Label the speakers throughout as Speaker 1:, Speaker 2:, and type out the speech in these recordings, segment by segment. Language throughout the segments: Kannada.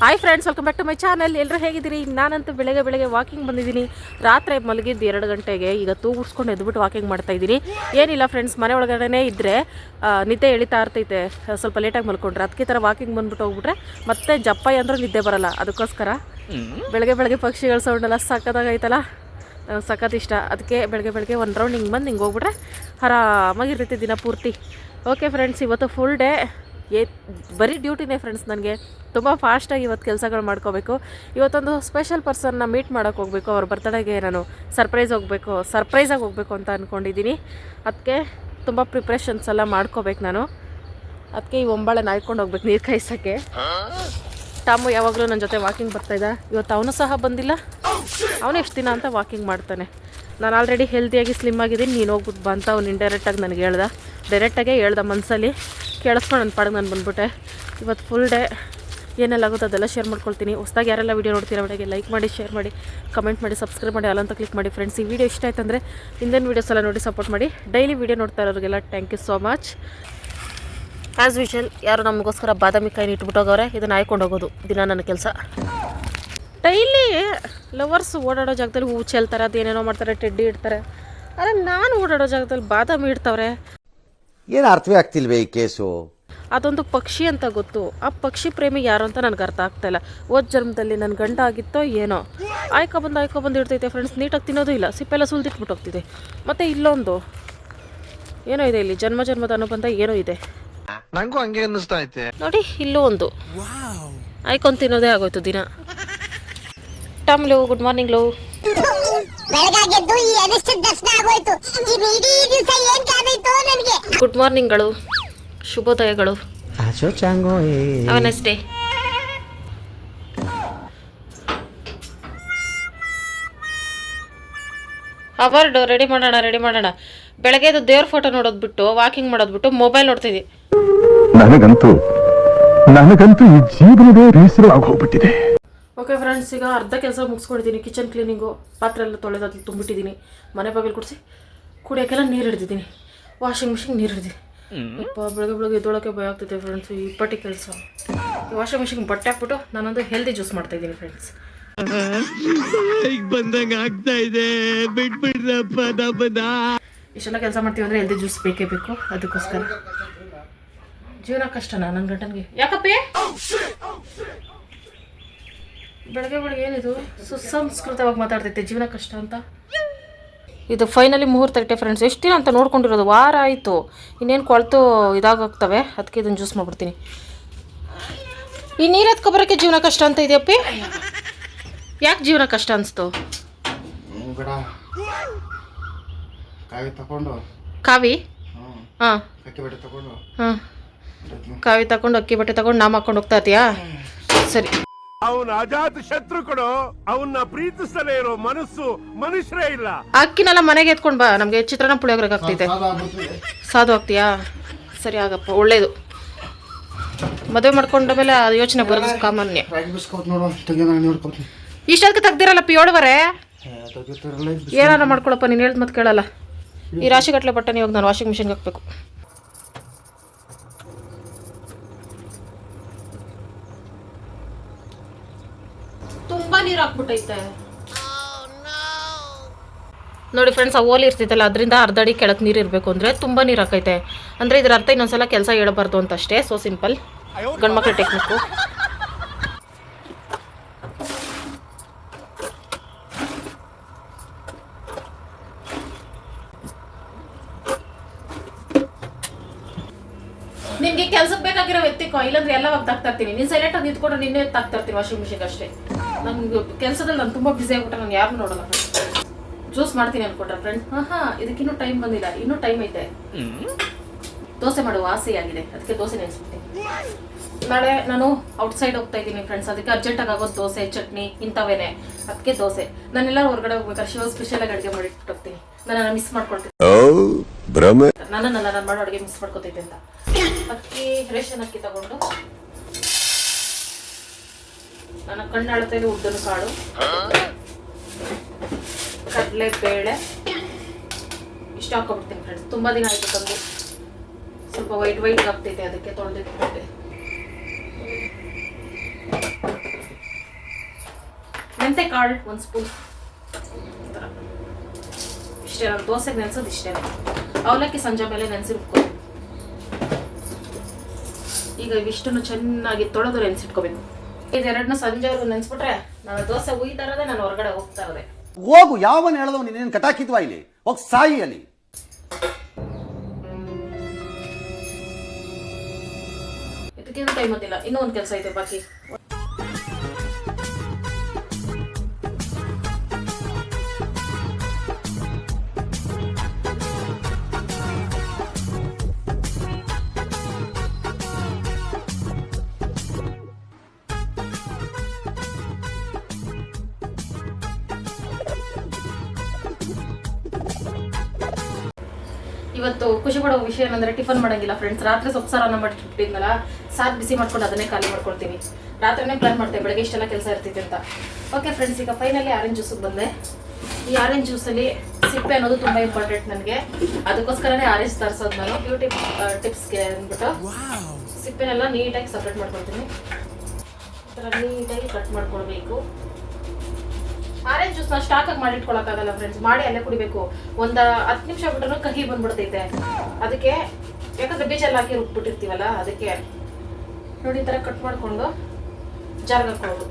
Speaker 1: Hi friends welcome back to my channel ಎಲ್ಲರೂ ಹೇಗಿದ್ದೀರಿ? ನಾನಂತೂ ಬೆಳಗ್ಗೆ ಬೆಳಗ್ಗೆ ವಾಕಿಂಗ್ ಬಂದಿದ್ದೀನಿ. ರಾತ್ರಿ ಮಲಗಿದ್ದು ಎರಡು ಗಂಟೆಗೆ ಈಗ ತೂಗುಡ್ಸ್ಕೊಂಡು ಎದ್ಬಿಟ್ಟು ವಾಕಿಂಗ್ ಮಾಡ್ತಾ ಇದ್ದೀನಿ. ಏನಿಲ್ಲ ಫ್ರೆಂಡ್ಸ್ ಮನೆ ಒಳಗಡೆ ಇದ್ದರೆ ನಿದ್ದೆ ಎಳಿತಾ ಇರ್ತೈತೆ. ಸ್ವಲ್ಪ ಲೇಟಾಗಿ ಮಲ್ಕೊಂಡ್ರೆ. ಅದಕ್ಕೆ ಥರ ವಾಕಿಂಗ್ ಬಂದ್ಬಿಟ್ಟು ಹೋಗ್ಬಿಟ್ರೆ ಮತ್ತೆ ಜಪ್ಪಾಯಿ ಅಂದ್ರೆ ನಿದ್ದೆ ಬರಲ್ಲ. ಅದಕ್ಕೋಸ್ಕರ ಬೆಳಗ್ಗೆ ಬೆಳಗ್ಗೆ ಪಕ್ಷಿಗಳ ಸೌಂಡ್ ಎಲ್ಲ ಸಕ್ಕತ್ತಾಗೈತಲ್ಲ ಸಖತ್ ಇಷ್ಟ. ಅದಕ್ಕೆ ಬೆಳಗ್ಗೆ ಬೆಳಗ್ಗೆ ಒಂದು ರೌಂಡ್ ಹಿಂಗೆ ಬಂದು ಹಿಂಗೆ ಹೋಗ್ಬಿಟ್ರೆ ಆರಾಮಾಗಿರ್ತೈತಿ ದಿನ ಪೂರ್ತಿ. ಓಕೆ ಫ್ರೆಂಡ್ಸ್ ಇವತ್ತು ಫುಲ್ ಡೇ ಏ, ಬರೀ ಡ್ಯೂಟಿನೇ ಫ್ರೆಂಡ್ಸ್ ನನಗೆ. ತುಂಬ ಫಾಸ್ಟಾಗಿ ಇವತ್ತು ಕೆಲಸಗಳು ಮಾಡ್ಕೋಬೇಕು. ಇವತ್ತೊಂದು ಸ್ಪೆಷಲ್ ಪರ್ಸನ್ನ ಮೀಟ್ ಮಾಡೋಕೆ ಹೋಗಬೇಕು. ಅವ್ರ ಬರ್ತಡೇಗೆ ನಾನು ಸರ್ಪ್ರೈಸ್ ಹೋಗಬೇಕು ಸರ್ಪ್ರೈಸಾಗಿ ಹೋಗಬೇಕು ಅಂತ ಅಂದ್ಕೊಂಡಿದ್ದೀನಿ ಅದಕ್ಕೆ ತುಂಬ ಪ್ರಿಪ್ರೇಷನ್ಸ್ ಎಲ್ಲ ಮಾಡ್ಕೋಬೇಕು ನಾನು. ಅದಕ್ಕೆ ಈ ಒಂಬಾಳೆ ನಾಯ್ಕೊಂಡು ಹೋಗ್ಬೇಕು ನೀರು ಕಾಯಿಸೋಕ್ಕೆ. ಟಾಮು ಯಾವಾಗಲೂ ನನ್ನ ಜೊತೆ ವಾಕಿಂಗ್ ಬರ್ತಾಯಿದ್ದ ಇವತ್ತು ಅವನು ಸಹ ಬಂದಿಲ್ಲ. ಅವನು ಎಷ್ಟು ದಿನ ಅಂತ ವಾಕಿಂಗ್ ಮಾಡ್ತಾನೆ. ನಾನು ಆಲ್ರೆಡಿ ಹೆಲ್ದಿಯಾಗಿ ಸ್ಲಿಮ್ ಆಗಿದ್ದೀನಿ. ನೀನು ಹೋಗ್ಬಿಟ್ಟು ಬಂತ ಅವ್ನು ಇಂಡೈರೆಕ್ಟಾಗಿ ನನಗೆ ಹೇಳ್ದೆ. ಡೈರೆಕ್ಟಾಗೇ ಹೇಳ್ದ ಮನಸ್ಸಲ್ಲಿ ಕೇಳಿಸ್ಕೊಂಡು ನನ್ನ ಪಾಡಿಗೆ ನಾನು ಬಂದ್ಬಿಟ್ಟೆ. ಇವತ್ತು ಫುಲ್ ಡೇ ಏನೆಲ್ಲ ಆಗುತ್ತೆ ಅದೆಲ್ಲ ಶೇರ್ ಮಾಡ್ಕೊಳ್ತೀನಿ. ಹೊಸ್ದಾಗಿ ಯಾರೆಲ್ಲ ವೀಡಿಯೋ ನೋಡ್ತೀರ ವಿಡಿಯೋಗೆ ಲೈಕ್ ಮಾಡಿ ಶೇರ್ ಮಾಡಿ ಕಮೆಂಟ್ ಮಾಡಿ ಸಬ್ಸ್ಕ್ರೈಬ್ ಮಾಡಿ, ಅಲ್ಲಂತ ಕ್ಲಿಕ್ ಮಾಡಿ ಫ್ರೆಂಡ್ಸ್ ಈ ವಿಡಿಯೋ ಇಷ್ಟ ಆಯ್ತಂದ್ರೆ ಹಿಂದಿನ ವೀಡಿಯೋಸ್ ಎಲ್ಲ ನೋಡಿ ಸಪೋರ್ಟ್ ಮಾಡಿ. ಡೈಲಿ ವೀಡಿಯೋ ನೋಡ್ತಾ ಇರೋರಿಗೆಲ್ಲ thank you so much as usual ಯಾರು ನಮಗೋಸ್ಕರ ಬಾದಾಮಿ ಕಾಯಿನ ಇಟ್ಬಿಟ್ಟೋಗವ್ರೆ ಇದನ್ನು ಹಾಯ್ಕೊಂಡು ಹೋಗೋದು. ದಿನ ನನ್ನ ಕೆಲಸ. ಡೈಲಿ ಲವರ್ಸ್ ಓಡಾಡೋ ಜಾಗದಲ್ಲಿ ಹೂ ಚೆಲ್ತಾರೆ, ಅದೇನೇನೋ ಮಾಡ್ತಾರೆ, ಟೆಡ್ಡಿ ಇಡ್ತಾರೆ. ಆದರೆ ನಾನು ಓಡಾಡೋ ಜಾಗದಲ್ಲಿ ಬಾದಾಮಿ ಇಡ್ತಾವ್ರೆ.
Speaker 2: ಏನು ಅರ್ಥವೇ ಆಗ್ತಿಲ್ವ ಈ ಕೇಸು?
Speaker 1: ಅದೊಂದು ಪಕ್ಷಿ ಅಂತ ಗೊತ್ತು. ಆ ಪಕ್ಷಿ ಪ್ರೇಮಿ ಯಾರು ಅಂತ ನನಗೆ ಅರ್ಥ ಆಗ್ತಾ ಇಲ್ಲ. ಓದ್ ಜನ್ಮದಲ್ಲಿ ನನ್ನ ಗಂಡ ಆಗಿತ್ತೋ ಏನೋ. ಆಯ್ಕೊ ಬಂದು ಆಯ್ಕೊ ಬಂದು ಇಡ್ತೈತೆ ಫ್ರೆಂಡ್ಸ್ ನೀಟಾಗಿ ತಿನ್ನೋದು ಇಲ್ಲ. ಸಿಪ್ಪೆಲ್ಲ ಸುಲ್ದಿಟ್ಬಿಟ್ಟು ಹೋಗ್ತಿದೆ. ಮತ್ತು ಇಲ್ಲೊಂದು. ಏನೋ ಇದೆ ಇಲ್ಲಿ. ಜನ್ಮ ಜನ್ಮದ ಅನುಬಂಧ ಏನೋ ಇದೆ.
Speaker 3: ನಂಗೂ ಹಂಗೆ ಅನ್ನಿಸ್ತಾ ಐತೆ.
Speaker 1: ನೋಡಿ ಇಲ್ಲೂ ಒಂದು. ಆಯ್ಕೊಂಡು ತಿನ್ನೋದೇ ಆಗೋಯ್ತು ದಿನ. ಟಮ್ ಲೋ ಗುಡ್ ಮಾರ್ನಿಂಗ್ ಲೋ.
Speaker 4: ಬೆಳಗಾಗೆದ್ದು ಈ ಅನಿಷ್ಟ ದರ್ಶನ ಆಗೋಯ್ತು. ಇನ್ನು ಇಡೀ ದಿವಸ ಏನ್ ಕಾದಾಯ್ತು ನನಗೆ
Speaker 1: ಗುಡ್ ಮಾರ್ನಿಂಗ್ಗಳು ಶುಭೋದಯಗಳು. ಅವನಷ್ಟೇ ಅವಾರ್ಡು ರೆಡಿ ಮಾಡೋಣ ರೆಡಿ ಮಾಡೋಣ. ಬೆಳಗ್ಗೆದು ದೇವ್ರ ಫೋಟೋ ನೋಡೋದ್ ಬಿಟ್ಟು ವಾಕಿಂಗ್ ಮಾಡೋದ್ ಬಿಟ್ಟು ಮೊಬೈಲ್ ನೋಡ್ತಿದ್ವಿ
Speaker 5: ನನಗಂತೂ ನನಗಂತೂ ಈ ಜೀವನವೇ ಬೇಸರವಾಗಿ ಹೋಗ್ಬಿಟ್ಟಿದೆ.
Speaker 1: ಓಕೆ ಫ್ರೆಂಡ್ಸ್ ಈಗ ಅರ್ಧ ಕೆಲಸ ಮುಗಿಸ್ಕೊಂಡಿದ್ದೀನಿ. ಕಿಚನ್ ಕ್ಲೀನಿಂಗು ಪಾತ್ರೆ ಎಲ್ಲ ತೊಳೆದು ತುಂಬಿಟ್ಟಿದ್ದೀನಿ. ಮನೆ ಬಾಗಿಲು ಕುಡಿಸಿ ಕುಡಿಯೋಕ್ಕೆಲ್ಲ ನೀರು ಹಿಡ್ದಿದ್ದೀನಿ. ವಾಷಿಂಗ್ ಮಿಷಿನ್ ನೀರು ಹಿಡಿದೀನಿ ಅಪ್ಪ ಬೆಳಗ್ಗೆ ಬೆಳಗ್ಗೆ ಎದ್ದೊಳಕ್ಕೆ ಭಯ ಆಗ್ತೈತೆ ಫ್ರೆಂಡ್ಸ್ ಈ ಪಟ್ಟಿ ಕೆಲಸ. ವಾಷಿಂಗ್ ಮಿಷಿನ್ ಬಟ್ಟೆ ಹಾಕ್ಬಿಟ್ಟು ನಾನೊಂದು ಹೆಲ್ದಿ ಜ್ಯೂಸ್ ಮಾಡ್ತಾ ಇದ್ದೀನಿ ಫ್ರೆಂಡ್ಸ್
Speaker 3: ಬಂದಂಗ ಆಗ್ತಾ ಇದೆ. ಬಿಟ್ಬಿಡ್ರಪ್ಪ ನಮ್ಮನ್ನ
Speaker 1: ಇಷ್ಟೆಲ್ಲ ಕೆಲಸ ಮಾಡ್ತೀವಿ ಅಂದರೆ ಹೆಲ್ದಿ ಜ್ಯೂಸ್ ಬೇಕೇ ಬೇಕು. ಅದಕ್ಕೋಸ್ಕರ. ಜೀವನ ಕಷ್ಟನಾ ನನ್ನ ಗಂಟನಿಗೆ ಯಾಕಪ್ಪಿ? ಬೆಳಗ್ಗೆ ಬೆಳಗ್ಗೆ ಏನಿದು? ಸುಸಂಸ್ಕೃತವಾಗಿ ಮಾತಾಡ್ತೈತೆ ಜೀವನ ಕಷ್ಟ ಅಂತ. ಇದು ಫೈನಲಿ ಮುಹೂರ್ತ ಇಟ್ಟೆ ಫ್ರೆಂಡ್ಸ್ ಎಷ್ಟು ದಿನ ಅಂತ ನೋಡ್ಕೊಂಡಿರೋದು? ವಾರ ಆಯಿತು. ಇನ್ನೇನು ಕೊಳ್ತು ಇದಾಗೋಗ್ತವೆ ಅದಕ್ಕೆ ಇದನ್ನು ಜ್ಯೂಸ್ ಮಾಡ್ಬಿಡ್ತೀನಿ. ಈ ನೀರು ಎತ್ಕೊಬರೋಕ್ಕೆ ಜೀವನ ಕಷ್ಟ ಅಂತ ಇದೆಯಪ್ಪಿ ಯಾಕೆ ಜೀವನ ಕಷ್ಟ ಅನಿಸ್ತು? ಕಾವಿ ಹಾಂ. ಹಾಂ ಕಾವಿ ತಗೊಂಡು ಅಕ್ಕಿ ಬಟ್ಟೆ ತಗೊಂಡು ನಾಮ ಹಾಕೊಂಡು ಹೋಗ್ತಾ ಇದೆಯಾ ಸರಿ.
Speaker 5: ಅವನ ಅಜಾತ ಶತ್ರು ಕೊಡು ಅವನ್ನ ಪ್ರೀತಿಸಲೇ ಇರೋ ಮನಸ್ಸು ಮನುಷ್ಯರೇ ಇಲ್ಲ.
Speaker 1: ಅಕ್ಕಿನೆಲ್ಲ ಮನೆಗೆ ಎತ್ಕೊಂಡು ಬಾ ನಮ್ಗೆ ಚಿತ್ರಾನ್ನ ಪುಳಿಯೋಗ್ರಿಗೆ ಆಗ್ತೈತೆ ಸಾಧು ಆಗ್ತೀಯಾ? ಸರಿ ಆಗಪ್ಪ ಒಳ್ಳೇದು. ಮದುವೆ ಮಾಡ್ಕೊಂಡ ಮೇಲೆ ಆ ಯೋಚನೆ ಬರೋದು ಸಾಮಾನ್ಯ.
Speaker 6: ಇಷ್ಟಕ್ಕೆ
Speaker 1: ಇಷ್ಟೊತ್ತಿಗೆ ತೆಗ್ದಿರಲ್ಲ ಪಿಯೋಡ್ವರೆ ಏನಾರ ಮಾಡ್ಕೊಳಪ್ಪ ನೀನು ಹೇಳ್ದು ಮತ್ತೆ ಕೇಳಲ್ಲ. ಈ ರಾಶಿ ಗಟ್ಟಲೆ ಬಟ್ಟೆ ಇವಾಗ ನಾನು ವಾಷಿಂಗ್ ಮಿಷಿನ್ಗೆ ಹಾಕ್ಬೇಕು ತುಂಬಾ ನೀರು ಹಾಕ್ಬಿಟ್ಟೈತೆ. ನೋಡಿ ಫ್ರೆಂಡ್ಸ್ ಆ ಇರ್ತಿತ್ತಲ್ಲ, ಅದರಿಂದ ಅರ್ಧ ಅಡಿ ಕೆಳಕ್ ನೀರು ಇರಬೇಕು ಅಂದ್ರೆ ತುಂಬಾ ನೀರ್ ಹಾಕೈತೆ. ಅಂದ್ರೆ ಇದ್ರ ಅರ್ಥ ಇನ್ನೊಂದ್ಸಲ ಕೆಲಸ ಹೇಳಬಾರ್ದು ಅಂತ ಅಷ್ಟೇ ಸೊ ಸಿಂಪಲ್ ಗಂಡ್ಮಕ್ಳ ಟೆಕ್ನಿಕ್ಕು ನಿನ್ಗೆ ಕೆಲ್ಸಕ್ಕೆ ಬೇಕಾಗಿರೋ ಇಲ್ಲಾಂದ್ರೆ ಎಲ್ಲ ತಾಕ್ತಾ ಇರ್ತೀನಿ. ನೀನು ಸೈಲೆಂಟ್ ಆಗಿ ನಿಂತ್ಕೊಂಡ್ರೆ ನಿನ್ನೆ ತಾಕ್ತಾ ಇರ್ತೀನಿ ವಾಷಿಂಗ್ ಮಿಷಿನ್ ಅಷ್ಟೇ. ನಂಗೆ ಕೆಲಸದಲ್ಲಿ ನಾನು ತುಂಬ ಬಿಸಿ ಆಗ್ಬಿಟ್ಟೆ ನಾನು ಯಾರು ನೋಡಲ್ಲ ಜ್ಯೂಸ್ ಮಾಡ್ತೀನಿ ಅನ್ಕೊಟ್ರೆ ಫ್ರೆಂಡ್ ಹಾ ಹಾ ಇದಕ್ಕಿನ್ನೂ ಟೈಮ್ ಬಂದಿಲ್ಲ. ಇನ್ನೂ ಟೈಮ್ ಐತೆ. ದೋಸೆ ಮಾಡುವ ಆಸೆ ಆಗಿದೆ. ಅದಕ್ಕೆ ದೋಸೆ ನೆನೆಸ್ಬಿಟ್ಟೆ ನಾಳೆ ನಾನು ಔಟ್ಸೈಡ್ ಹೋಗ್ತಾ ಇದ್ದೀನಿ ಫ್ರೆಂಡ್ಸ್ ಅದಕ್ಕೆ ಅರ್ಜೆಂಟಾಗಿ ಆಗೋದು ದೋಸೆ ಚಟ್ನಿ ಇಂಥವೇನೆ. ಅದಕ್ಕೆ ದೋಸೆ. ನಾನೆಲ್ಲ ಹೊರಗಡೆ ಹೋಗ್ಬೇಕಾದ್ರೆ ಶಿವ ಸ್ಪೆಷಲ್ ಆಗಿ ಅಡುಗೆ ಮಾಡಿ ಹೋಗ್ತೀನಿ. ನಾನು ಮಿಸ್ ಮಾಡ್ಕೊಳ್ತಿದ್ದೆ
Speaker 5: ನನ್ನ
Speaker 1: ನನ್ನನ್ನೆಲ್ಲ ನಾನು ಮಾಡೋ ಅಡುಗೆ ಮಿಸ್ ಮಾಡ್ಕೊತಿದ್ದೆ ಅಂತ. ಅಕ್ಕಿ ರೇಷನ್ ಅಕ್ಕಿ ತಗೊಂಡು ನನ್ನ ಕಣ್ಣಳತೆಯಲ್ಲಿ ಅಳತೆಯಲ್ಲಿ ಉದ್ದನು ಕಾಳು ಕಡಲೆ ಬೇಳೆ ಇಷ್ಟ ಹಾಕೊಬಿಡ್ತೀನಿ ಫ್ರೆಂಡ್ಸ್ ತುಂಬ ದಿನ ಆಯ್ತು ತಂದು. ಸ್ವಲ್ಪ ವೈಟ್ ವೈಟ್ ಆಗ್ತೈತೆ ಅದಕ್ಕೆ ತೊಳೆದಿಟ್ಬಿಟ್ಟೆ. ಮೆಂತೆ ಕಾಳು ಒಂದು ಸ್ಪೂನ್ ಇಷ್ಟೇ ನಾನು ದೋಸೆಗೆ ನೆನೆಸೋದು ಇಷ್ಟೇ. ಅವಲಕ್ಕಿ ಸಂಜೆ ಮೇಲೆ ನೆನೆಸಿ ರುಬ್ಕೋಬೇಕು ಈಗ ಇವಿಷ್ಟನ್ನು ಚೆನ್ನಾಗಿ ತೊಳೆದು ನೆನೆಸಿಟ್ಕೋಬೇಕು. ಇದೆರಡನ್ನ ಸಂಜೆವರೆಗೂ ನೆನೆಸ್ಬಿಟ್ರೆ ನಾನು ದೋಸೆ ಉಯ್ತಾ ಇರೋದೇ ನಾನು ಹೊರಗಡೆ ಹೋಗ್ತಾ ಇರೋದೆ.
Speaker 2: ಹೋಗು ಯಾವನ್ ಹೇಳ್ದವ್ ನೀನೇನು ಕಟಾಕಿದ್ವಾ ಇಲ್ಲಿ? ಹೋಗಿ ಸಾಯಿ ಅಲ್ಲಿ.
Speaker 1: ಇದಕ್ಕೇನು ಟೈಮ್ ಗೊತ್ತಿಲ್ಲ ಇನ್ನೂ ಒಂದು ಕೆಲಸ ಇದೆ ಬಾಕಿ. ಇವತ್ತು ಖುಷಿ ಪಡೋ ವಿಷಯ ಏನಂದ್ರೆ ಟಿಫನ್ ಮಾಡಂಗಿಲ್ಲ ಫ್ರೆಂಡ್ಸ್ ರಾತ್ರಿ ಸೊಪ್ಪು ಸಾರನ್ನ ಮಾಡಿಟ್ಬಿಟ್ಟಿದ್ನಲ್ಲ ಸಾರು ಬಿಸಿ ಮಾಡ್ಕೊಂಡು ಅದನ್ನೇ ಖಾಲಿ ಮಾಡ್ಕೊಳ್ತೀನಿ ರಾತ್ರಿನೇ ಪ್ಲಾನ್ ಮಾಡ್ತೇವೆ ಬೆಳಗ್ಗೆ ಇಷ್ಟೆಲ್ಲ ಕೆಲಸ ಇರ್ತೈತೆ ಅಂತ. ಓಕೆ ಫ್ರೆಂಡ್ಸ್ ಈಗ ಫೈನಲಿ ಆರೆಂಜ್ ಜ್ಯೂಸಿಗೆ ಬಂದೆ. ಈ ಆರೆಂಜ್ ಜ್ಯೂಸಲ್ಲಿ ಸಿಪ್ಪೆ ಅನ್ನೋದು ತುಂಬ ಇಂಪಾರ್ಟೆಂಟ್ ನನಗೆ. ಅದಕ್ಕೋಸ್ಕರನೇ ಆರೆಂಜ್ ತರಿಸೋದು ನಾನು. ಬ್ಯೂಟಿ ಟಿಪ್ಸ್ಗೆ ಅಂದ್ಬಿಟ್ಟು. ಸಿಪ್ಪೆನೆಲ್ಲ ನೀಟಾಗಿ ಸಪ್ರೇಟ್ ಮಾಡ್ಕೊಳ್ತೀನಿ. ಈ ಥರ ನೀಟಾಗಿ ಕಟ್ ಮಾಡ್ಕೊಳ್ಬೇಕು. ಆರೆಂಜ್ ಜ್ಯೂಸ್ನ ಸ್ಟಾಕ್ ಆಗಿ ಮಾಡಿಟ್ಕೊಳಕ್ಕಾಗಲ್ಲ ಫ್ರೆಂಡ್ಸ್ ಮಾಡಿ ಅಲ್ಲೇ ಕುಡಿಬೇಕು. ಒಂದ್ ಹತ್ತು ನಿಮಿಷ ಬಿಟ್ಟರೂ ಕಹಿ ಬಂದ್ಬಿಡ್ತೈತೆ. ಅದಕ್ಕೆ ಯಾಕಂದ್ರೆ ಬೀಜ ಎಲ್ಲ ಹಾಕಿ ರುಬ್ಬಿಟ್ಟಿರ್ತೀವಲ್ಲ ಅದಕ್ಕೆ ನೋಡಿ ಈ ಥರ ಕಟ್ ಮಾಡ್ಕೊಂಡು ಜಾರ್ಗೆ ಹಾಕೊಳ್ಳೋದು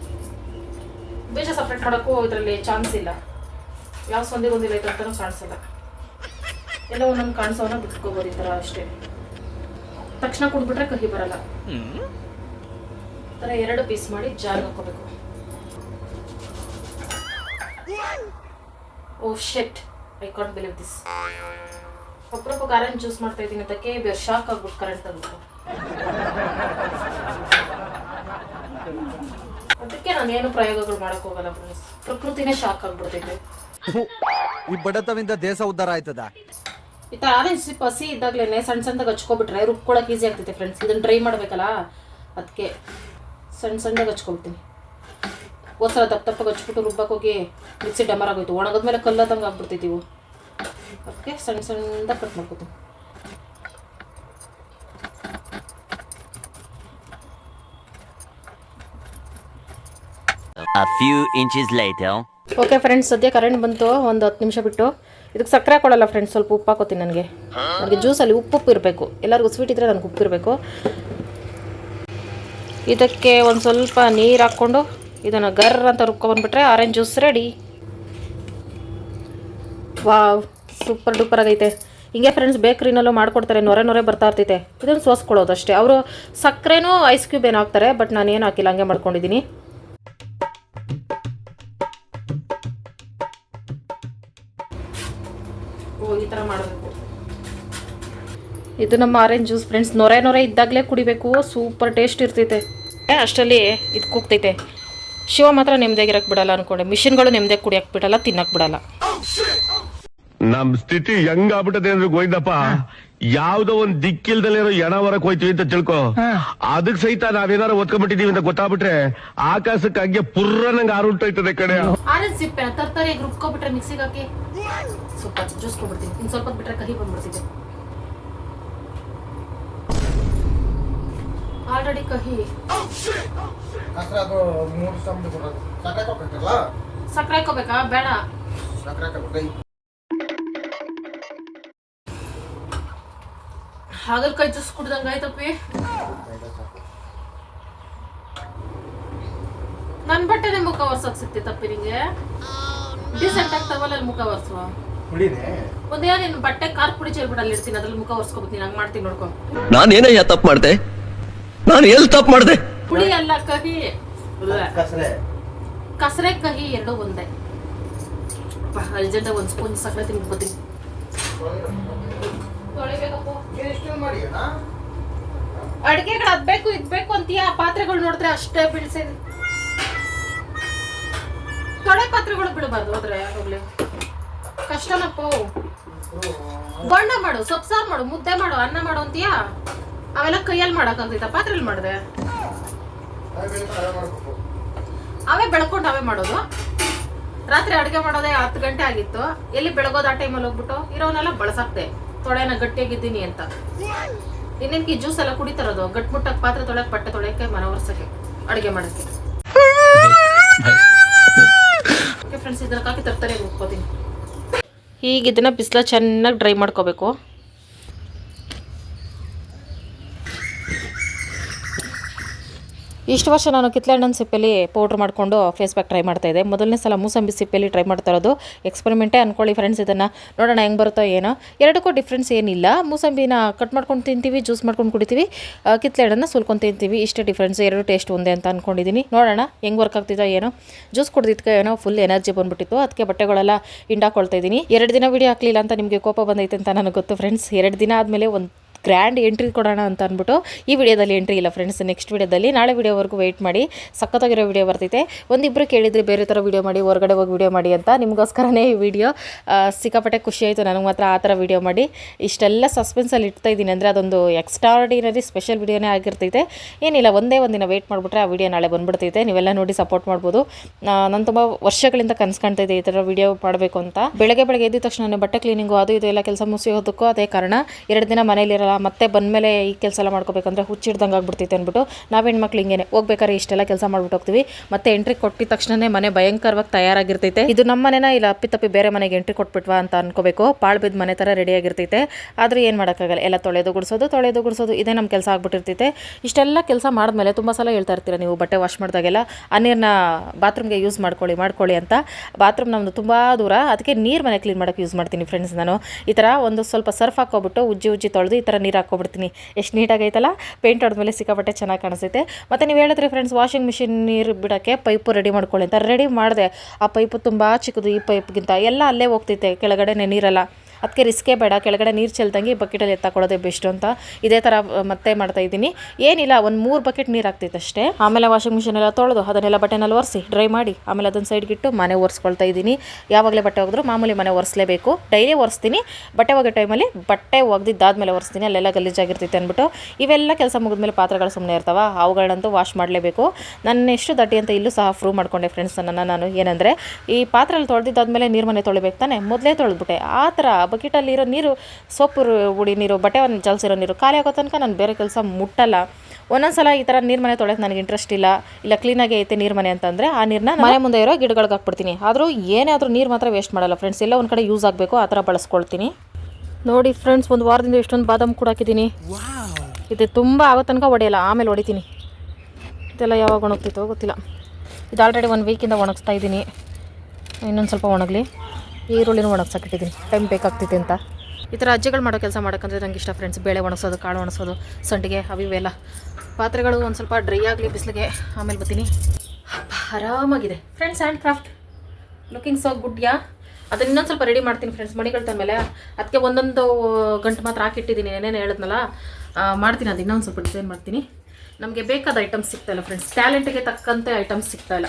Speaker 1: ಬೀಜ ಸಪ್ರೇಟ್ ಮಾಡೋಕ್ಕೂ ಇದರಲ್ಲಿ ಚಾನ್ಸ್ ಇಲ್ಲ. ಯಾವ ಸಂದಿಗೆ ಒಂದಿಲ್ಲ ಐತೆ ಅಂತಲೂ ಕಾಣಿಸಲ್ಲ. ಎಲ್ಲ ಒಂದೊಂದು ಕಾಣಿಸೋನ ಬಿಟ್ಕೋಬೋದು ಈ ಥರ ಅಷ್ಟೇ. ತಕ್ಷಣ ಕುಡ್ಬಿಟ್ರೆ ಕಹಿ ಬರಲ್ಲ. ಈ ಥರ ಎರಡು ಪೀಸ್ ಮಾಡಿ ಜಾರ್ಗೆ ಹಾಕೋಬೇಕು ಓ shit I can't believe this ಅಪ್ರೂಪ ಕರೆಂಟ್ ಚೂಸ್ ಮಾಡ್ತಾ ಇದ್ದೀನಿ ಅಂತ ಕೆ ಬೇರೆ ಶಾಕ್ ಆಗ್ಬಿಟ್ಟು ಕರೆಂಟ್ ತಂದ್ಬಿಟ್ಟು. ಅದಕ್ಕೆ ನಾನು ಏನು ಪ್ರಯೋಗಗಳು ಮಾಡಕ್ ಹೋಗಲ್ಲ ಫ್ರೆಂಡ್ಸ್ ಪ್ರಕೃತಿನೇ ಶಾಕ್ ಆಗ್ಬಿಡ್ತೈತೆ.
Speaker 7: ಈ ಬಡತವಿಂದ ದೇಶ ಉದ್ಧಾರ ಆಯ್ತದ?
Speaker 1: ಈ ಥರ ಆರೆಂಜ್ ಸಿಪ್ ಹಸಿ ಇದ್ದಾಗಲೇ ಸಣ್ಣ ಸಣ್ಣದಾಗ ಹಚ್ಕೊಬಿಟ್ರೆ ರುಬ್ಕೊಳಕ್ಕೆ ಈಸಿ ಆಗ್ತೈತೆ ಫ್ರೆಂಡ್ಸ್ ಇದನ್ನ ಟ್ರೈ ಮಾಡಬೇಕಲ್ಲ? ಅದಕ್ಕೆ ಸಣ್ಣ ಸಣ್ಣದಾಗ ಹಚ್ಕೊಳ್ತೀನಿ. ಹೋದ್ಸಲ ದಪ್ಪ ದಪ್ಪಗೆ ಹಚ್ಬಿಟ್ಟು ರುಬ್ಬಕ್ಕೆ ಹೋಗಿ ಮಿಕ್ಸಿ ಡಮರ್ ಆಗೋಯ್ತು. ಒಣಗದ್ಮೇಲೆ ಕಲ್ಲದಂಗೆ ಆಗ್ಬಿಡ್ತೈತಿ ಇವು. ಅದಕ್ಕೆ ಸಣ್ಣ ಸಣ್ಣದಾಗ ಕಟ್ ಮಾಡ್ಕೊತೀನಿ.
Speaker 8: A few inches later.
Speaker 1: Okay friends ಸದ್ಯ ಕರೆಂಟ್ ಬಂತು. ಒಂದು ಹತ್ತು ನಿಮಿಷ ಬಿಟ್ಟು. ಇದಕ್ಕೆ ಸಕ್ಕರೆ ಹಾಕೊಳ್ಳಲ್ಲ ಫ್ರೆಂಡ್ಸ್ ಸ್ವಲ್ಪ ಉಪ್ಪು ಹಾಕೋತೀನಿ ನನಗೆ. ನನಗೆ ಜ್ಯೂಸಲ್ಲಿ ಉಪ್ಪು ಉಪ್ಪು ಇರಬೇಕು. ಎಲ್ಲರಿಗೂ ಸ್ವೀಟ್ ಇದ್ದರೆ ನನಗೆ ಉಪ್ಪು ಇರಬೇಕು. ಇದಕ್ಕೆ ಒಂದು ಸ್ವಲ್ಪ ನೀರು ಹಾಕ್ಕೊಂಡು ಇದನ್ನು ಗರ್ ಅಂತ ರುಬ್ಕೊಬಂದ್ಬಿಟ್ರೆ orange juice ready wow super duper ಆಗೈತೆ. ಹಿಂಗೆ ಫ್ರೆಂಡ್ಸ್ ಬೇಕ್ರಿನಲ್ಲೂ ಮಾಡ್ಕೊಡ್ತಾರೆ, ನೊರೆ ನೊರೆ ಬರ್ತಾ ಇರ್ತೈತೆ. ಇದನ್ನು ಸೋಸ್ಕೊಳ್ಳೋದು ಅಷ್ಟೇ. ಅವರು ಸಕ್ಕರೆನೂ ಐಸ್ ಕ್ಯೂಬ್ ಏನು ಹಾಕ್ತಾರೆ ಬಟ್ ನಾನು ಏನು ಹಾಕಿಲ್ಲ, ಹಂಗೆ ಮಾಡ್ಕೊಂಡಿದ್ದೀನಿ ಇದು ನಮ್ಮ ಆರೆಂಜ್ ಜ್ಯೂಸ್ ಫ್ರೆಂಡ್ಸ್ ನೊರೆ ನೊರೆ ಇದ್ದಾಗಲೇ ಕುಡಿಬೇಕು. ಸೂಪರ್ ಟೇಸ್ಟ್ ಇರ್ತೈತೆ. ಅಷ್ಟರಲ್ಲಿ ಇದು ಕೂಗ್ತೈತೆ. ಶಿವ ಮಾತ್ರ ನೆಮ್ಮದಿಯಾಗಿರಕ್ಕೆ ಬಿಡಲ್ಲ ಅನ್ಕೊಂಡೆ. ಮಿಷಿನ್ಗಳು ನೆಮ್ಮದಿಯಾಗಿ ಕುಡಿಯಕ್ಕೆ ಬಿಡಲ್ಲ ತಿನ್ನಕ್ ಬಿಡಲ್ಲ.
Speaker 5: ನಮ್ ಸ್ಥಿತಿ ಹೆಂಗ್ ಆಗ್ಬಿಟ್ಟದೆ ಅಂದ್ರೆ ಗೋವಿಂದಪ್ಪ ಯಾವ್ದೋ ಒಂದ್ ದಿಕ್ಕಿಲ್ದಲ್ಲಿರೋ ಎಣ ಹೊರಕ್ ಹೋಯ್ತೀವಿ ಅಂತ ತಿಳ್ಕೊ. ಅದಕ್ ಸಹಿತ ನಾವೇನಾರು ಒತ್ಕೊಂಡ್ಬಿಟ್ಟಿದೀವಿ ಅಂತ ಗೊತ್ತಾಗ್ಬಿಟ್ರೆ ಆಕಾಶಕ್ಕೆ ಹಂಗೆ ಪುರ್ರ ನಂಗೆ ಆರುಂಟೋಯ್ತದೆ ಕಡೆ
Speaker 1: ಆರೆಂಜ್ ಸಿಪ್ಪೆ ತರ್ತಾರೆ ರುಬ್ಕೊಬಿಟ್ರೆ ಮಿಕ್ಸಿಗೆ ಹಾಕಿ. ಸೂಪರ್ ಜ್ಯೂಸ್ ಕೊಡ್ಬಿಡ್ತೀನಿ ಇನ್ನು ಸ್ವಲ್ಪ ಬಿಟ್ರೆ ಕಹಿ ಬಂದ್ಬಿಡ್ತಿದೆ. ಆಲ್ರೆಡಿ ಕಹಿ.
Speaker 6: ಸಕ್ಕರೆ ಅದು ಮೂರು ಚಮಚ ಕೊಡೋದು ಸಕ್ಕರೆ ಹಾಕೋಬೇಕಲ್ಲ
Speaker 1: ಸಕ್ಕರೆ ಹಾಕೋಬೇಕಾ? ಬೇಡ.
Speaker 6: ಸಕ್ಕರೆ ಕೈ.
Speaker 1: ಹಾಗಲ್ಕಾಯಿ ಜ್ಯೂಸ್ ಕುಡ್ದಂಗೆ ಆಯ್ತಪ್ಪಿ. ನನ್ ಬಟ್ಟೆನೆ ಮುಖ ಒರ್ಸಕ್ ಸಿಕ್ತಿತ್ತಪ್ಪಿ ನಿಂಗೆ. ಡಿಸೆಂಟ್ ಆಗ್ತಾವಲ್ಲ ಮುಖ ಒರ್ಸುವ. ಒಂದೇ ನಿನ್ ಬಟ್ಟೆ ಕಾರ್ ಪುಡಿ ಚೆಲ್ಬಿಟ್ಟು ಅಲ್ಲಿ ಇರ್ತೀನಿ ಅದ್ರಲ್ಲಿ ಮುಖ ಒರ್ಸ್ಕೊಬತ್ತೀನಿ ಹಂಗ್ ಮಾಡ್ತೀನಿ ನೋಡ್ಕೊ.
Speaker 9: ನಾನೇನ ತಪ್ಪು ಮಾಡ್ದೆ ನಾನು ಎಲ್ಲಿ ತಪ್ಪು ಮಾಡಿದೆ?
Speaker 1: ಹುಳಿ ಅಲ್ಲ ಕಹಿ.
Speaker 6: ಕಸರೆ.
Speaker 1: ಕಸರೆ ಕಹಿ ಎರಡು ಒಂದೇ. ಅರ್ಜೆಂಟ್ ಒಂದ್ ಸ್ಪೂನ್ ಸಕ್ಕರೆ
Speaker 6: ತಿನ್ಕೋತೀನಿ
Speaker 1: ಅಡಿಗೆಗಳು ಅದ್ಬೇಕು ಇದ್ಬೇಕು ಅಂತೀಯ? ಪಾತ್ರೆಗಳು ನೋಡಿದ್ರೆ ಅಷ್ಟೇ ಬೀಳ್ಸಿದ್ ತೊಳೆ ಪಾತ್ರೆಗಳು ಬಿಡಬಾರ್ದು ಹೋದ್ರೆ ಹೋಗ್ಲಿ. ಕಷ್ಟನಪ್ಪ ಬಣ್ಣ ಮಾಡು ಸೊಪ್ಪು ಸಾರು ಮಾಡು ಮುದ್ದೆ ಮಾಡು ಅನ್ನ ಮಾಡು ಅಂತೀಯ? ಅವೆಲ್ಲ ಕೈಯಲ್ಲಿ ಮಾಡಕ್ಕಾಗ್ತೈತ ಪಾತ್ರೆಯಲ್ಲಿ ಮಾಡಿದೆ? ಅವೇ ಬೆಳ್ಕೊಂಡು ಅವೇ ಮಾಡೋದು. ರಾತ್ರಿ ಅಡುಗೆ ಮಾಡೋದೇ ಹತ್ತು ಗಂಟೆ ಆಗಿತ್ತು. ಎಲ್ಲಿ ಬೆಳಗೋದು ಆ ಟೈಮಲ್ಲಿ ಹೋಗ್ಬಿಟ್ಟು? ಇರೋನೆಲ್ಲ ಬಳಸಾಕ್ತೆ ತೊಳೆನ ಗಟ್ಟಿಯಾಗಿದ್ದೀನಿ ಅಂತ. ಇನ್ನೇನ್ಕಿ ಜ್ಯೂಸ್ ಎಲ್ಲ ಕುಡಿತಾರದು? ಗಟ್ಮುಟ್ಟಕ್ಕೆ ಪಾತ್ರೆ ತೊಳೆಯಕ್ಕೆ, ಬಟ್ಟೆ ತೊಳೆಯಕ್ಕೆ ಮನ ಒರ್ಸಕ್ಕೆ, ಅಡುಗೆ ಮಾಡಕ್ಕೆ. ಫ್ರೆಂಡ್ಸ್ ಇದನ್ನ ಹಾಕಿ ತರ್ತಾರೆ, ಹೋಗ್ಕೋತೀನಿ. ಈಗ ಇದನ್ನ ಬಿಸಿಲ ಚೆನ್ನಾಗಿ ಡ್ರೈ ಮಾಡ್ಕೋಬೇಕು. ಇಷ್ಟು ವರ್ಷ ನಾನು ಹಣ್ಣಿನ ಸಿಪ್ಪೆಲಿ ಪೌಡ್ರ್ ಮಾಡಿಕೊಂಡು ಫೇಸ್ ಪ್ಯಾಕ್ ಟ್ರೈ ಮಾಡ್ತಾ ಇದ್ದೆ. ಮೊದಲನೇ ಸಲ ಮೂಸಂಬಿ ಸಿಪ್ಪೆಲಿ ಟ್ರೈ ಮಾಡ್ತಾ ಇರೋದು. ಎಕ್ಸ್ಪೆರಿಮೆಂಟೇ ಅಂದ್ಕೊಳ್ಳಿ ಫ್ರೆಂಡ್ಸ್ ಇದನ್ನು. ನೋಡೋಣ ಹೆಂಗೆ ಬರುತ್ತೋ ಏನೋ. ಎರಡಕ್ಕೂ ಡಿಫ್ರೆನ್ಸ್ ಏನಿಲ್ಲ. ಮೂಸಂಬಿನ ಕಟ್ ಮಾಡ್ಕೊಂಡು ತಿಂತೀವಿ ಜ್ಯೂಸ್ ಮಾಡ್ಕೊಂಡು ಕುಡಿತೀವಿ. ಕಿತ್ಲೆ ಹಣ್ಣನ್ನು ಸುಲ್ಕೊಂಡು ತಿಂತೀವಿ. ಇಷ್ಟೇ ಡಿಫ್ರೆನ್ಸ್ ಎರಡು ಟೇಸ್ಟ್ ಒಂದೇ ಅಂತ ಅಂದ್ಕೊಂಡಿದ್ದೀನಿ ನೋಡೋಣ ಹೆಂಗೆ ವರ್ಕ್ ಆಗ್ತಿದೋ ಏನೋ. ಜ್ಯೂಸ್ ಕುಡ್ದಿದ್ಕೆ ಏನೋ ಫುಲ್ ಎನರ್ಜಿ ಬಂದ್ಬಿಟ್ಟಿತ್ತು. ಅದಕ್ಕೆ ಬಟ್ಟೆಗಳೆಲ್ಲ ಹಿಂಡಾಕೊಳ್ತಾ ಇದ್ದೀನಿ. ಎರಡು ದಿನ ವಿಡಿಯೋ ಹಾಕ್ಲಿಲ್ಲ ಅಂತ ನಿಮಗೆ ಕೋಪ ಬಂದೈತೆ ಅಂತ ನನಗೆ ಗೊತ್ತು ಫ್ರೆಂಡ್ಸ್ ಎರಡು ದಿನ ಆದಮೇಲೆ ಒಂದು ಗ್ರ್ಯಾಂಡ್ ಎಂಟ್ರಿ ಕೊಡೋಣ ಅಂತ ಅಂದ್ಬಿಟ್ಟು ಈ ವಿಡಿಯೋದಲ್ಲಿ ಎಂಟ್ರಿ ಇಲ್ಲ ಫ್ರೆಂಡ್ಸ್ ನೆಕ್ಸ್ಟ್ ವಿಡಿಯೋದಲ್ಲಿ ನಾಳೆ ವಿಡಿಯೋವರೆಗೂ ವೆಯ್ಟ್ ಮಾಡಿ. ಸಖತ್ತಾಗಿರೋ ವಿಡಿಯೋ ಬರ್ತೈತೆ. ಒಂದಿಬ್ಬರು ಕೇಳಿದರೆ ಬೇರೆ ಥರ ವಿಡಿಯೋ ಮಾಡಿ, ಹೊರಗಡೆ ಹೋಗಿ ವಿಡಿಯೋ ಮಾಡಿ ಅಂತ ನಿಮಗೋಸ್ಕರನೇ ಈ ವಿಡಿಯೋ ಸಿಕ್ಕಾಪಟ್ಟೆ ಖುಷಿ ಆಯಿತು ನನಗೆ ಮಾತ್ರ ಆ ಥರ ವಿಡಿಯೋ ಮಾಡಿ. ಇಷ್ಟೆಲ್ಲ ಸಸ್ಪೆನ್ಸಲ್ಲಿ ಇಡ್ತಾ ಇದ್ದೀನಿ ಅಂದರೆ ಅದೊಂದು ಎಕ್ಸ್ಟ್ರಾರ್ಡಿನರಿ ಸ್ಪೆಷಲ್ ವಿಡಿಯೋನೇ ಆಗಿರ್ತೈತೆ. ಏನಿಲ್ಲ, ಒಂದೇ ಒಂದಿನ ವೆಯ್ಟ್ ಮಾಡಿಬಿಟ್ರೆ ಆ ವಿಡಿಯೋ ನಾಳೆ ಬಂದ್ಬಿಡ್ತೈತೆ. ನೀವೆಲ್ಲ ನೋಡಿ ಸಪೋರ್ಟ್ ಮಾಡ್ಬೋದು. ನಾನು ತುಂಬ ವರ್ಷಗಳಿಂದ ಕನಸು ಇದ್ದೆ ಈ ಥರ ವಿಡಿಯೋ ಮಾಡಬೇಕು ಅಂತ. ಬೆಳಗ್ಗೆ ಬೆಳಗ್ಗೆ ಎದ್ದ ತಕ್ಷಣ ಬಟ್ಟೆ ಕ್ಲೀನಿಂಗು ಅದು ಇದು ಎಲ್ಲ ಕೆಲಸ ಮುಸಿಯೋದಕ್ಕೂ ಅದೇ ಕಾರಣ. ಎರಡು ದಿನ ಮನೇಲಿರಲ್ಲ ಮತ್ತೆ ಬಂದಮೇಲೆ ಈ ಕೆಲಸ ಎಲ್ಲ ಮಾಡ್ಕೋಬೇಕಂದ್ರೆ ಹುಚ್ಚಿಡ್ದಂಗೆ ಆಗ್ಬಿಡ್ತೈತೆ ಅಂದ್ಬಿಟ್ಟು ನಾವು ಹೆಣ್ಮಕ್ಳು ಹಿಂಗೇನೆ ಹೋಗ್ಬೇಕಾದ್ರೆ ಇಷ್ಟೆಲ್ಲ ಕೆಲಸ ಮಾಡ್ಬಿಟ್ಟು ಹೋಗ್ತೀವಿ. ಮತ್ತೆ ಎಂಟ್ರಿ ಕೊಟ್ಟಿದ ತಕ್ಷಣನೇ ಮನೆ ಭಯಂಕರವಾಗಿ ತಯಾರಾಗಿರ್ತೈತೆ. ಇದು ನಮ್ಮ ಮನೆನ ಇಲ್ಲ, ಅಪ್ಪಿತಪ್ಪಿ ಬೇರೆ ಮನೆಗೆ ಎಂಟ್ರಿ ಕೊಟ್ಬಿಟ್ವಾ ಅಂತ ಅನ್ಕೋಬೇಕು. ಪಾಳು ಬಿದ್ದ ಮನೆ ಥರ ರೆಡಿ ಆಗಿರ್ತೈತೆ. ಆದರೂ ಏನು ಮಾಡೋಕ್ಕಾಗಲ್ಲ. ಎಲ್ಲ ತೊಳೆದು ಗುಡಿಸೋದು ತೊಳೆದು ಗುಡಿಸೋದು, ಇದೇ ನಮ್ಮ ಕೆಲಸ ಆಗ್ಬಿಟ್ಟಿರ್ತೈತೆ. ಇಷ್ಟೆಲ್ಲ ಕೆಲಸ ಮಾಡಿದ್ಮೇಲೆ ತುಂಬ ಸಲ ಹೇಳ್ತಾ ಇರ್ತೀರ ನೀವು ಬಟ್ಟೆ ವಾಶ್ ಮಾಡಿದಾಗೆಲ್ಲ, ಆ ನೀರನ್ನ ಬಾತ್ರೂಮ್ಗೆ ಯೂಸ್ ಮಾಡ್ಕೊಳ್ಳಿ ಮಾಡ್ಕೊಳ್ಳಿ ಅಂತ. ಬಾತ್ರೂಮ್ ನಮ್ಮದು ತುಂಬ ದೂರ. ಅದಕ್ಕೆ ನೀರು ಮನೆ ಕ್ಲೀನ್ ಮಾಡೋಕ್ಕೆ ಯೂಸ್ ಮಾಡ್ತೀನಿ ಫ್ರೆಂಡ್ಸ್ ನಾನು. ಈ ಥರ ಒಂದು ಸ್ವಲ್ಪ ಸರ್ಫ್ ಹಾಕೋಬಿಟ್ಟು ಉಜ್ಜಿ ಉಜ್ಜಿ ತೊಳೆದು ಈ ಥರ ನೀರು ಹಾಕ್ಕೊಬಿಡ್ತೀನಿ. ಎಷ್ಟು ನೀಟಾಗೈತಲ್ಲ ಪೇಂಟ್ ಹೊಡೆದ್ಮೇಲೆ ಸಿಕ್ಕಾಪಟ್ಟೆ ಚೆನ್ನಾಗಿ ಕಾಣಿಸುತ್ತೆ. ಮತ್ತು ನೀವು ಹೇಳಿದ್ರಿ ಫ್ರೆಂಡ್ಸ್ ವಾಷಿಂಗ್ ಮಿಷಿನ್ ನೀರು ಬಿಡೋಕ್ಕೆ ಪೈಪು ರೆಡಿ ಮಾಡ್ಕೊಳ್ಳಿ ಅಂತ. ರೆಡಿ ಮಾಡಿದೆ. ಆ ಪೈಪು ತುಂಬ ಚಿಕ್ಕದು ಈ ಪೈಪ್ಗಿಂತ ಎಲ್ಲ ಅಲ್ಲೇ ಹೋಗ್ತೈತೆ ಕೆಳಗಡೆ ನೀರೆಲ್ಲ. ಅದಕ್ಕೆ ರಿಸ್ಕೇ ಬೇಡ, ಕೆಳಗಡೆ ನೀರು ಚೆಲ್ದಂಗೆ ಬಕೆಟಲ್ಲಿ ಎತ್ತಾಕೊಳ್ಳೋದೇ ಬೆಸ್ಟ್ ಅಂತ ಇದೇ ಥರ ಮತ್ತೆ ಮಾಡ್ತಾ ಇದ್ದೀನಿ. ಏನಿಲ್ಲ, ಒಂದು ಮೂರು ಬಕೆಟ್ ನೀರು ಆಗ್ತೈತೆ ಅಷ್ಟೇ. ಆಮೇಲೆ ವಾಷಿಂಗ್ ಮಿಷಿನ್ ಎಲ್ಲ ತೊಳೆದು, ಅದನ್ನೆಲ್ಲ ಬಟ್ಟೆನಲ್ಲಿ ಒರೆಸಿ ಡ್ರೈ ಮಾಡಿ, ಆಮೇಲೆ ಅದನ್ನು ಸೈಡ್ಗಿಟ್ಟು ಮನೆ ಒರೆಸ್ಕೊಳ್ತಾ ಇದ್ದೀನಿ. ಯಾವಾಗಲೇ ಬಟ್ಟೆ ಒಗೆದ್ರು ಮಾಮೂಲಿ ಮನೆ ಒರೆಸ್ಲೇಬೇಕು. ಡೈಲಿ ಒರೆಸ್ತೀನಿ, ಬಟ್ಟೆ ಒಗೆ ಟೈಮಲ್ಲಿ ಬಟ್ಟೆ ಒಗೆದಿದ್ದಾದ್ಮೇಲೆ ಒರೆಸ್ತೀನಿ, ಅಲ್ಲೆಲ್ಲ ಗಲೀಜಾಗಿರ್ತೈತೆ ಅಂದ್ಬಿಟ್ಟು ಇವೆಲ್ಲ ಕೆಲಸ ಮುಗಿದ್ಮೇಲೆ ಪಾತ್ರೆಗಳು ಸುಮ್ಮನೆ ಇರ್ತಾವ, ಅವುಗಳನ್ನಂತೂ ವಾಶ್ ಮಾಡಲೇಬೇಕು. ನನ್ನ ಎಷ್ಟು ದಟ್ಟಿ ಅಂತ ಇಲ್ಲೂ ಸಹ ಪ್ರೂವ್ ಮಾಡ್ಕೊಂಡೆ ಫ್ರೆಂಡ್ಸ್ ನನ್ನ ನಾನು. ಏನಂದರೆ, ಈ ಪಾತ್ರೆಯಲ್ಲಿ ತೊಳೆದಿದ್ದಾದ್ಮೇಲೆ ನೀರು ಮನೆ ತೊಳಿಬೇಕು ತಾನೆ? ಮೊದಲೇ ತೊಳೆದ್ಬಿಟ್ಟೆ. ಆ ಥರ ಬಕೆಟಲ್ಲಿ ಇರೋ ನೀರು ಸೊಪ್ಪು ಉಡಿ ನೀರು ಬಟ್ಟೆ ಒಂದು ಜಲ್ಸಿರೋ ನೀರು ಖಾಲಿ ಆಗೋ ತನಕ ನಾನು ಬೇರೆ ಕೆಲಸ ಮುಟ್ಟಲ್ಲ. ಒಂದೊಂದು ಸಲ ಈ ಥರ ನೀರು ಮನೆ ತೊಳೆಯೋಕೆ ನನಗೆ ಇಂಟ್ರೆಸ್ಟ್ ಇಲ್ಲ. ಇಲ್ಲ ಕ್ಲೀನಾಗಿ ಐತೆ ನೀರು ಮನೆ ಅಂತಂದರೆ ಆ ನೀರನ್ನ ಮನೆ ಮುಂದೆ ಇರೋ ಗಿಡಗಳಿಗೆ ಹಾಕ್ಬಿಡ್ತೀನಿ. ಆದರೂ ಏನೇ ಆದರೂ ನೀರು ಮಾತ್ರ ವೇಸ್ಟ್ ಮಾಡಲ್ಲ ಫ್ರೆಂಡ್ಸ್ ಎಲ್ಲ ಒಂದು ಕಡೆ ಯೂಸ್ ಆಗಬೇಕು ಆ ಥರ ಬಳಸ್ಕೊಳ್ತೀನಿ. ನೋಡಿ ಫ್ರೆಂಡ್ಸ್ ಒಂದು ವಾರದಿಂದ ಎಷ್ಟೊಂದು ಬಾದಾಮ್ ಕೂಡ ಹಾಕಿದ್ದೀನಿ. ಇದು ತುಂಬ ಆಗೋ ತನಕ ಹೊಡೆಯಲ್ಲ ಆಮೇಲೆ ಹೊಡಿತೀನಿ ಇದೆಲ್ಲ ಯಾವಾಗ ಒಣಗ್ತಿತ್ತೋ ಗೊತ್ತಿಲ್ಲ. ಇದು ಆಲ್ರೆಡಿ ಒಂದು ವೀಕಿಂದ ಒಣಗಿಸ್ತಾ ಇದ್ದೀನಿ. ಇನ್ನೊಂದು ಸ್ವಲ್ಪ ಒಣಗಲಿ. ಈರುಳ್ಳಿನೂ ಒಣಗ್ಸಕ್ಕಿಟ್ಟಿದ್ದೀನಿ ಟೈಮ್ ಬೇಕಾಗ್ತೈತೆ ಅಂತ. ಈ ಥರ ಅಜ್ಜಿಗಳು ಮಾಡೋ ಕೆಲಸ ಮಾಡೋಕ್ಕಂದ್ರೆ ನಂಗೆ ಇಷ್ಟ ಫ್ರೆಂಡ್ಸ್ ಬೇಳೆ ಒಣಗಿಸೋದು ಕಾಳು ಒಣಗಿಸೋದು ಸಂಡಿಗೆ ಅವು ಇವೆಲ್ಲ ಪಾತ್ರೆಗಳು ಒಂದು ಸ್ವಲ್ಪ ಡ್ರೈ ಆಗಲಿ ಬಿಸಿಲಿಗೆ. ಆಮೇಲೆ ಬರ್ತೀನಿ. ಆರಾಮಾಗಿದೆ. Friends and craft looking so good yeah ಅದನ್ನ ಇನ್ನೊಂದು ಸ್ವಲ್ಪ ರೆಡಿ ಮಾಡ್ತೀನಿ ಫ್ರೆಂಡ್ಸ್ ಮಣಿಗಳ ಮೇಲೆ. ಅದಕ್ಕೆ ಒಂದೊಂದು ಗಂಟು ಮಾತ್ರ ಹಾಕಿಟ್ಟಿದ್ದೀನಿ. ಏನೇನು ಹೇಳಿದ್ನಲ್ಲ ಆ, ಮಾಡ್ತೀನಿ ಅದು ಇನ್ನೊಂದು ಸ್ವಲ್ಪ ಡಿಸೈನ್ ಮಾಡ್ತೀನಿ. ನಮಗೆ ಬೇಕಾದ ಐಟಮ್ಸ್ ಸಿಗ್ತಾಯಿಲ್ಲ ಫ್ರೆಂಡ್ಸ್ ಟ್ಯಾಲೆಂಟ್ಗೆ ತಕ್ಕಂತೆ ಐಟಮ್ಸ್ ಸಿಗ್ತಾಯಿಲ್ಲ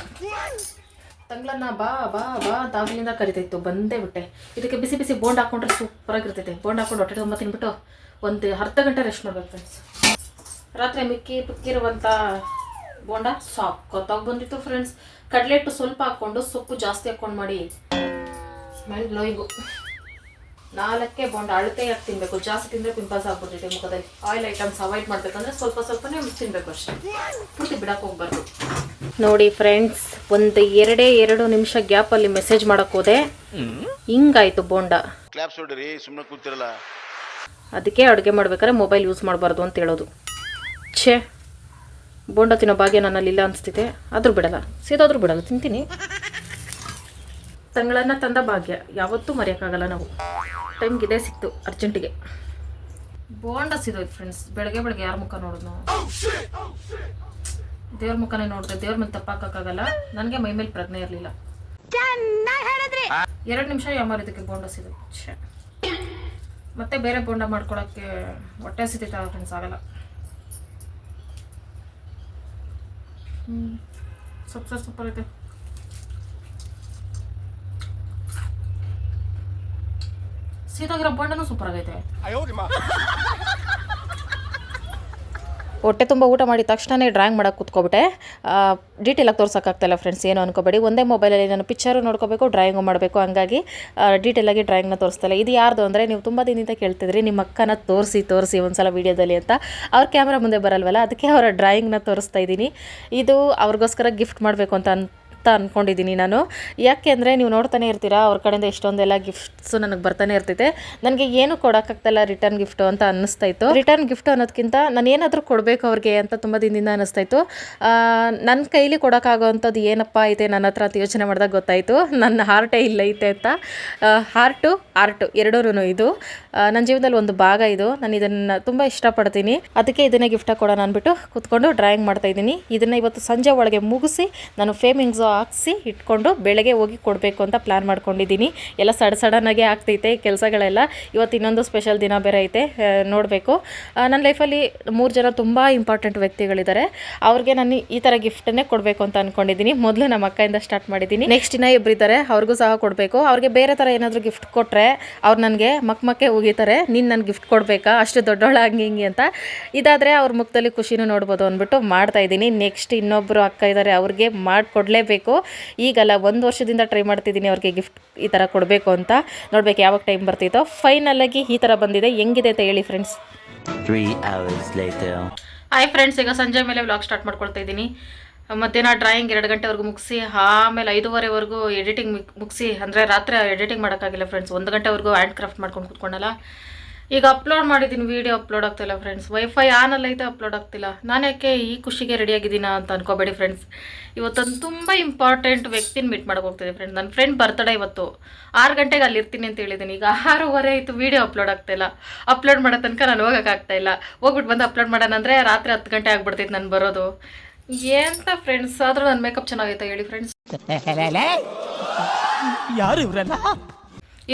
Speaker 1: ತಂಗ್ಳನ್ನ ಬಾ ಬಾ ಬಾ ಅಂತ ಆಗ್ಲಿಂದ ಕರಿತೈತು, ಬಂದೇ ಬಿಟ್ಟೆ. ಇದಕ್ಕೆ ಬಿಸಿ ಬಿಸಿ ಬೋಂಡ್ ಹಾಕೊಂಡ್ರೆ ಸೂಪರಾಗಿರ್ತೈತೆ ಬೋಂಡ್ ಹಾಕೊಂಡು ಹೊಟ್ಟೆ ತುಂಬ ತಿನ್ಬಿಟ್ಟು ಒಂದು ಅರ್ಧ ಗಂಟೆ ರೆಸ್ಟ್ ಮಾಡ್ಬೇಕು ಫ್ರೆಂಡ್ಸ್ ರಾತ್ರಿ ಮಿಕ್ಕಿ ಪಿಕ್ಕಿರುವಂಥ ಬೋಂಡ ಸಾಕೋತಾಗಿ ಬಂದಿತ್ತು ಫ್ರೆಂಡ್ಸ್ ಕಡ್ಲೆಟ್ಟು ಸ್ವಲ್ಪ ಹಾಕ್ಕೊಂಡು ಸೊಪ್ಪು ಜಾಸ್ತಿ ಹಾಕ್ಕೊಂಡು ಮಾಡಿ. ಸ್ಮೆಲ್ ಬ್ಲೋಯಿಂಗು ನಾಲ್ಕೇ ಬೋಂಡ ಅಳತೆಯಾಗಿ ತಿನ್ನಬೇಕು ಜಾಸ್ತಿ ತಿಂದರೆ ಪಿಂಪಲ್ಸ್ ಆಗ್ಬಿಟ್ಟಿದೆ ಮುಖದಲ್ಲಿ. ಆಯಿಲ್ ಐಟಮ್ಸ್ ಅವಾಯ್ಡ್ ಮಾಡಬೇಕಂದ್ರೆ ಸ್ವಲ್ಪ ಸ್ವಲ್ಪನೇ ತಿನ್ಬೇಕು ಅಷ್ಟೇ. ಪೂರ್ತಿ ಬಿಡಕ್ಕೆ ಹೋಗ್ಬಾರ್ದು. ನೋಡಿ ಫ್ರೆಂಡ್ಸ್ ಒಂದು ಎರಡೇ ಎರಡು ನಿಮಿಷ ಗ್ಯಾಪಲ್ಲಿ ಮೆಸೇಜ್ ಮಾಡಕ್ಕೆ ಹೋದೆ. ಹಿಂಗಾಯ್ತು ಬೋಂಡ
Speaker 8: ಕ್ಲಾಪ್ಸ್ ಹೊಡ್ರಿ ಸುಮ್ಮನೆ ಕೂತಿರಲ್ಲ.
Speaker 1: ಅದಕ್ಕೆ ಅಡುಗೆ ಮಾಡ್ಬೇಕಾದ್ರೆ ಮೊಬೈಲ್ ಯೂಸ್ ಮಾಡಬಾರ್ದು ಅಂತ ಹೇಳೋದು. ಛೇ ಬೋಂಡ ತಿನ್ನೋ ಭಾಗ್ಯ ನನ್ನಲ್ಲಿ ಇಲ್ಲ ಅನಿಸ್ತಿದೆ. ಆದರೂ ಬಿಡಲ್ಲ. ಸೀದಾದ್ರೂ ಬಿಡಲ್ಲ. ತಿಂತೀನಿ. ತಂಗಳನ್ನ ತಂದ ಭಾಗ್ಯ. ಯಾವತ್ತೂ ಮರೆಯೋಕ್ಕಾಗಲ್ಲ ನಾವು. ಟೈಮ್ಗೆ ಇದೇ ಸಿಕ್ತು ಅರ್ಜೆಂಟಿಗೆ. ಬೋಂಡಸ್ ಇದು ಫ್ರೆಂಡ್ಸ್ ಬೆಳಗ್ಗೆ ಬೆಳಗ್ಗೆ ಯಾರ ಮುಖ ನೋಡೋದು ದೇವ್ರ ಮುಖನೇ ನೋಡಿದ್ರೆ ದೇವ್ರ ಮೇಲೆ ತಪ್ಪಾಕಕ್ಕಾಗಲ್ಲ. ನನಗೆ ಮೈ ಮೇಲೆ ಪ್ರಜ್ಞೆ ಇರಲಿಲ್ಲ. ಎರಡು ನಿಮಿಷ ಯಾಮಾರಿದ್ದಕ್ಕೆ ಬೋಂಡ ಇದು ಮತ್ತೆ ಬೇರೆ ಬೋಂಡ ಮಾಡ್ಕೊಳಕ್ಕೆ ಹೊಟ್ಟೆ ಹಸಿತೈತಲ್ಲ ಫ್ರೆಂಡ್ಸ್ ಆಗಲ್ಲ. ಹ್ಞೂ ಸೂಪರ್ ಸೂಪರ್ ಐತೆ ಸೀದಾಗಿರೋ ಬಣ್ಣನೂ ಸೂಪರ್ ಆಗೈತೆ. ಹೊಟ್ಟೆ ತುಂಬ ಊಟ ಮಾಡಿದ ತಕ್ಷಣನೇ ಡ್ರಾಯಿಂಗ್ ಮಾಡೋಕೆ ಕೂತ್ಕೊಬಿಟ್ಟೆ. ಡೀಟೇಲಾಗಿ ತೋರ್ಸೋಕ್ಕಾಗ್ತಾಯಿಲ್ಲ ಫ್ರೆಂಡ್ಸ್ ಏನು ಅನ್ಕೋಬೇಡಿ. ಒಂದೇ ಮೊಬೈಲಲ್ಲಿ ನಾನು ಪಿಕ್ಚರು ನೋಡ್ಕೋಬೇಕು ಡ್ರಾಯಿಂಗು ಮಾಡಬೇಕು ಹಂಗಾಗಿ ಡೀಟೇಲಾಗಿ ಡ್ರಾಯಿಂಗ್ನ ತೋರಿಸ್ತಾಯಿಲ್ಲ ಇದು ಯಾರ್ದು ಅಂದರೆ ನೀವು ತುಂಬ ದಿನದಿಂದ ಕೇಳ್ತಿದ್ರಿ ನಿಮ್ಮ ಅಕ್ಕನ ತೋರಿಸಿ ತೋರಿಸಿ ಒಂದ್ಸಲ ವೀಡಿಯೋದಲ್ಲಿ ಅಂತ. ಅವ್ರ ಕ್ಯಾಮ್ರಾ ಮುಂದೆ ಬರಲ್ವಲ್ಲ ಅದಕ್ಕೆ ಅವರ ಡ್ರಾಯಿಂಗ್ನ ತೋರಿಸ್ತಾ ಇದ್ದೀನಿ. ಇದು ಅವ್ರಿಗೋಸ್ಕರ ಗಿಫ್ಟ್ ಮಾಡಬೇಕು ಅಂತ ಅನ್ ಅಂತ ಅಂದ್ಕೊಂಡಿದ್ದೀನಿ ನಾನು. ಯಾಕೆ ಅಂದರೆ ನೀವು ನೋಡ್ತಾನೆ ಇರ್ತೀರಾ, ಅವ್ರ ಕಡೆಯಿಂದ ಎಷ್ಟೊಂದೆಲ್ಲ ಗಿಫ್ಟ್ಸು ನನಗೆ ಬರ್ತಾನೆ ಇರ್ತೈತೆ. ನನಗೆ ಏನು ಕೊಡೋಕ್ಕಾಗ್ತಲ್ಲ ರಿಟರ್ನ್ ಗಿಫ್ಟು ಅಂತ ಅನ್ನಿಸ್ತಾ ಇತ್ತು. ರಿಟರ್ನ್ ಗಿಫ್ಟ್ ಅನ್ನೋದಕ್ಕಿಂತ ನಾನು ಏನಾದರೂ ಕೊಡಬೇಕು ಅವ್ರಿಗೆ ಅಂತ ತುಂಬ ದಿನದಿಂದ ಅನ್ನಿಸ್ತಾ ಇತ್ತು. ನನ್ನ ಕೈಲಿ ಕೊಡೋಕ್ಕಾಗೋವಂಥದ್ದು ಏನಪ್ಪ ಐತೆ ನನ್ನ ಹತ್ರ ಅಂತ ಯೋಚನೆ ಮಾಡಿದಾಗ ಗೊತ್ತಾಯಿತು. ನನ್ನ ಹಾರ್ಟೇ ಇಲ್ಲ ಐತೆ ಅಂತ. ಹಾರ್ಟು ಆರ್ಟು ಎರಡೂ ಇದು. ನನ್ನ ಜೀವನದಲ್ಲಿ ಒಂದು ಭಾಗ ಇದು. ನಾನು ಇದನ್ನು ತುಂಬ ಇಷ್ಟಪಡ್ತೀನಿ. ಅದಕ್ಕೆ ಇದನ್ನೇ ಗಿಫ್ಟಾಗಿ ಕೊಡೋಣ ಅಂದ್ಬಿಟ್ಟು ಕೂತ್ಕೊಂಡು ಡ್ರಾಯಿಂಗ್ ಮಾಡ್ತಾ ಇದ್ದೀನಿ. ಇದನ್ನು ಇವತ್ತು ಸಂಜೆ ಒಳಗೆ ಮುಗಿಸಿ ನಾನು ಫೇಮಿಂಗ್ಸು ಹಾಕ್ಸಿ ಇಟ್ಕೊಂಡು ಬೆಳಗ್ಗೆ ಹೋಗಿ ಕೊಡಬೇಕು ಅಂತ ಪ್ಲ್ಯಾನ್ ಮಾಡ್ಕೊಂಡಿದ್ದೀನಿ. ಎಲ್ಲ ಸಡ್ ಸಡನ್ನಾಗೆ ಆಗ್ತೈತೆ ಕೆಲಸಗಳೆಲ್ಲ. ಇವತ್ತು ಇನ್ನೊಂದು ಸ್ಪೆಷಲ್ ದಿನ ಬೇರೆ ಐತೆ ನೋಡಬೇಕು. ನನ್ನ ಲೈಫಲ್ಲಿ ಮೂರು ಜನ ತುಂಬ ಇಂಪಾರ್ಟೆಂಟ್ ವ್ಯಕ್ತಿಗಳಿದ್ದಾರೆ. ಅವ್ರಿಗೆ ನಾನು ಈ ಥರ ಗಿಫ್ಟನ್ನೇ ಕೊಡಬೇಕು ಅಂತ ಅಂದ್ಕೊಂಡಿದ್ದೀನಿ ಮೊದಲು ನಮ್ಮ ಅಕ್ಕಯಿಂದ ಸ್ಟಾರ್ಟ್ ಮಾಡಿದ್ದೀನಿ. ನೆಕ್ಸ್ಟ್ ಇನ್ನ ಇಬ್ಬರಿದ್ದಾರೆ ಅವ್ರಿಗೂ ಸಹ ಕೊಡಬೇಕು. ಅವ್ರಿಗೆ ಬೇರೆ ಥರ ಏನಾದರೂ ಗಿಫ್ಟ್ ಕೊಟ್ಟರೆ ಅವ್ರು ನನಗೆ ಮಕ್ ಮಕ್ಕೆ ಉಗಿತಾರೆ, ನೀನು ನನಗೆ ಗಿಫ್ಟ್ ಕೊಡಬೇಕಾ? ಅಷ್ಟು ದೊಡ್ಡವಳ ಹಂಗೆ ಹಿಂಗೆ ಅಂತ. ಇದಾದರೆ ಅವ್ರ ಮುಖದಲ್ಲಿ ಖುಷಿನೂ ನೋಡ್ಬೋದು ಅಂದ್ಬಿಟ್ಟು ಮಾಡ್ತಾ ಇದ್ದೀನಿ. ನೆಕ್ಸ್ಟ್ ಇನ್ನೊಬ್ಬರು ಅಕ್ಕ ಇದ್ದಾರೆ ಅವ್ರಿಗೆ ಮಾಡಿಕೊಡ್ಲೇಬೇಕು. ಈಗಲ್ಲ ಒಂದು ವರ್ಷದಿಂದ ಟ್ರೈ ಮಾಡ್ತಿದ್ದೀನಿ ಅವ್ರಿಗೆ ಗಿಫ್ಟ್ ಈ ಥರ ಕೊಡಬೇಕು ಅಂತ. ನೋಡ್ಬೇಕು ಯಾವಾಗ ಟೈಮ್ ಬರ್ತಿತ್ತೋ. ಫೈನಲಾಗಿ ಈ ಥರ ಬಂದಿದೆ. ಹೆಂಗಿದೆ ಅಂತ ಹೇಳಿ ಫ್ರೆಂಡ್ಸ್ ಹಾಯ್ ಫ್ರೆಂಡ್ಸ್ ಈಗ ಸಂಜೆ ಮೇಲೆ ವ್ಲಾಗ್ ಸ್ಟಾರ್ಟ್ ಮಾಡ್ಕೊಳ್ತಾ ಇದ್ದೀನಿ. ಮಧ್ಯಾಹ್ನ ಡ್ರಾಯಿಂಗ್ ಎರಡು ಗಂಟೆವರೆಗೂ ಮುಗಿಸಿ ಆಮೇಲೆ ಐದೂವರೆವರೆಗೂ ಎಡಿಟಿಂಗ್ ಮುಗಿಸಿ ಅಂದರೆ ರಾತ್ರಿ ಎಡಿಟಿಂಗ್ ಮಾಡೋಕ್ಕಾಗಿಲ್ಲ ಫ್ರೆಂಡ್ಸ್ ಒಂದು ಗಂಟೆವರೆಗೂ ಹ್ಯಾಂಡ್ ಕ್ರಾಫ್ಟ್ ಮಾಡ್ಕೊಂಡು ಕೂತ್ಕೊಂಡಲ್ಲ. ಈಗ ಅಪ್ಲೋಡ್ ಮಾಡಿದ್ದೀನಿ ವೀಡಿಯೋ ಅಪ್ಲೋಡ್ ಆಗ್ತಿಲ್ಲ ಫ್ರೆಂಡ್ಸ್ ವೈಫೈ ಆನಲ್ಲಿ ಐತೆ ಅಪ್ಲೋಡ್ ಆಗ್ತಿಲ್ಲ. ನಾನು ಯಾಕೆ ಈ ಖುಷಿಗೆ ರೆಡಿಯಾಗಿದ್ದೀನ ಅಂತ ಅನ್ಕೋಬೇಡಿ ಫ್ರೆಂಡ್ಸ್ ಇವತ್ತೊಂದು ತುಂಬ ಇಂಪಾರ್ಟೆಂಟ್ ವ್ಯಕ್ತಿನ ಮೀಟ್ ಮಾಡೋಕೆ ಹೋಗ್ತಿದೆ ಫ್ರೆಂಡ್ ನನ್ನ ಫ್ರೆಂಡ್ ಬರ್ತಡೇ ಇವತ್ತು. ಆರು ಗಂಟೆಗೆ ಅಲ್ಲಿ ಇರ್ತೀನಿ ಅಂತ ಹೇಳಿದ್ದೀನಿ ಈಗ ಆರೂವರೆ ಆಯಿತು ವೀಡಿಯೋ ಅಪ್ಲೋಡ್ ಆಗ್ತಾಯಿಲ್ಲ ಅಪ್ಲೋಡ್ ಮಾಡೋ ತನಕ ನಾನು ಹೋಗೋಕ್ಕಾಗ್ತಾ ಇಲ್ಲ. ಹೋಗ್ಬಿಟ್ಟು ಬಂದು ಅಪ್ಲೋಡ್ ಮಾಡೋಣ ಅಂದರೆ ರಾತ್ರಿ ಹತ್ತು ಗಂಟೆ ಆಗ್ಬಿಡ್ತೈತೆ ನಾನು ಬರೋದು. ಎಂತ ಫ್ರೆಂಡ್ಸ್ ಆದರೂ ನನ್ನ ಮೇಕಪ್ ಚೆನ್ನಾಗೈತೆ ಹೇಳಿ ಫ್ರೆಂಡ್ಸ್
Speaker 3: ಯಾರು ಇವ್ರಲ್ಲ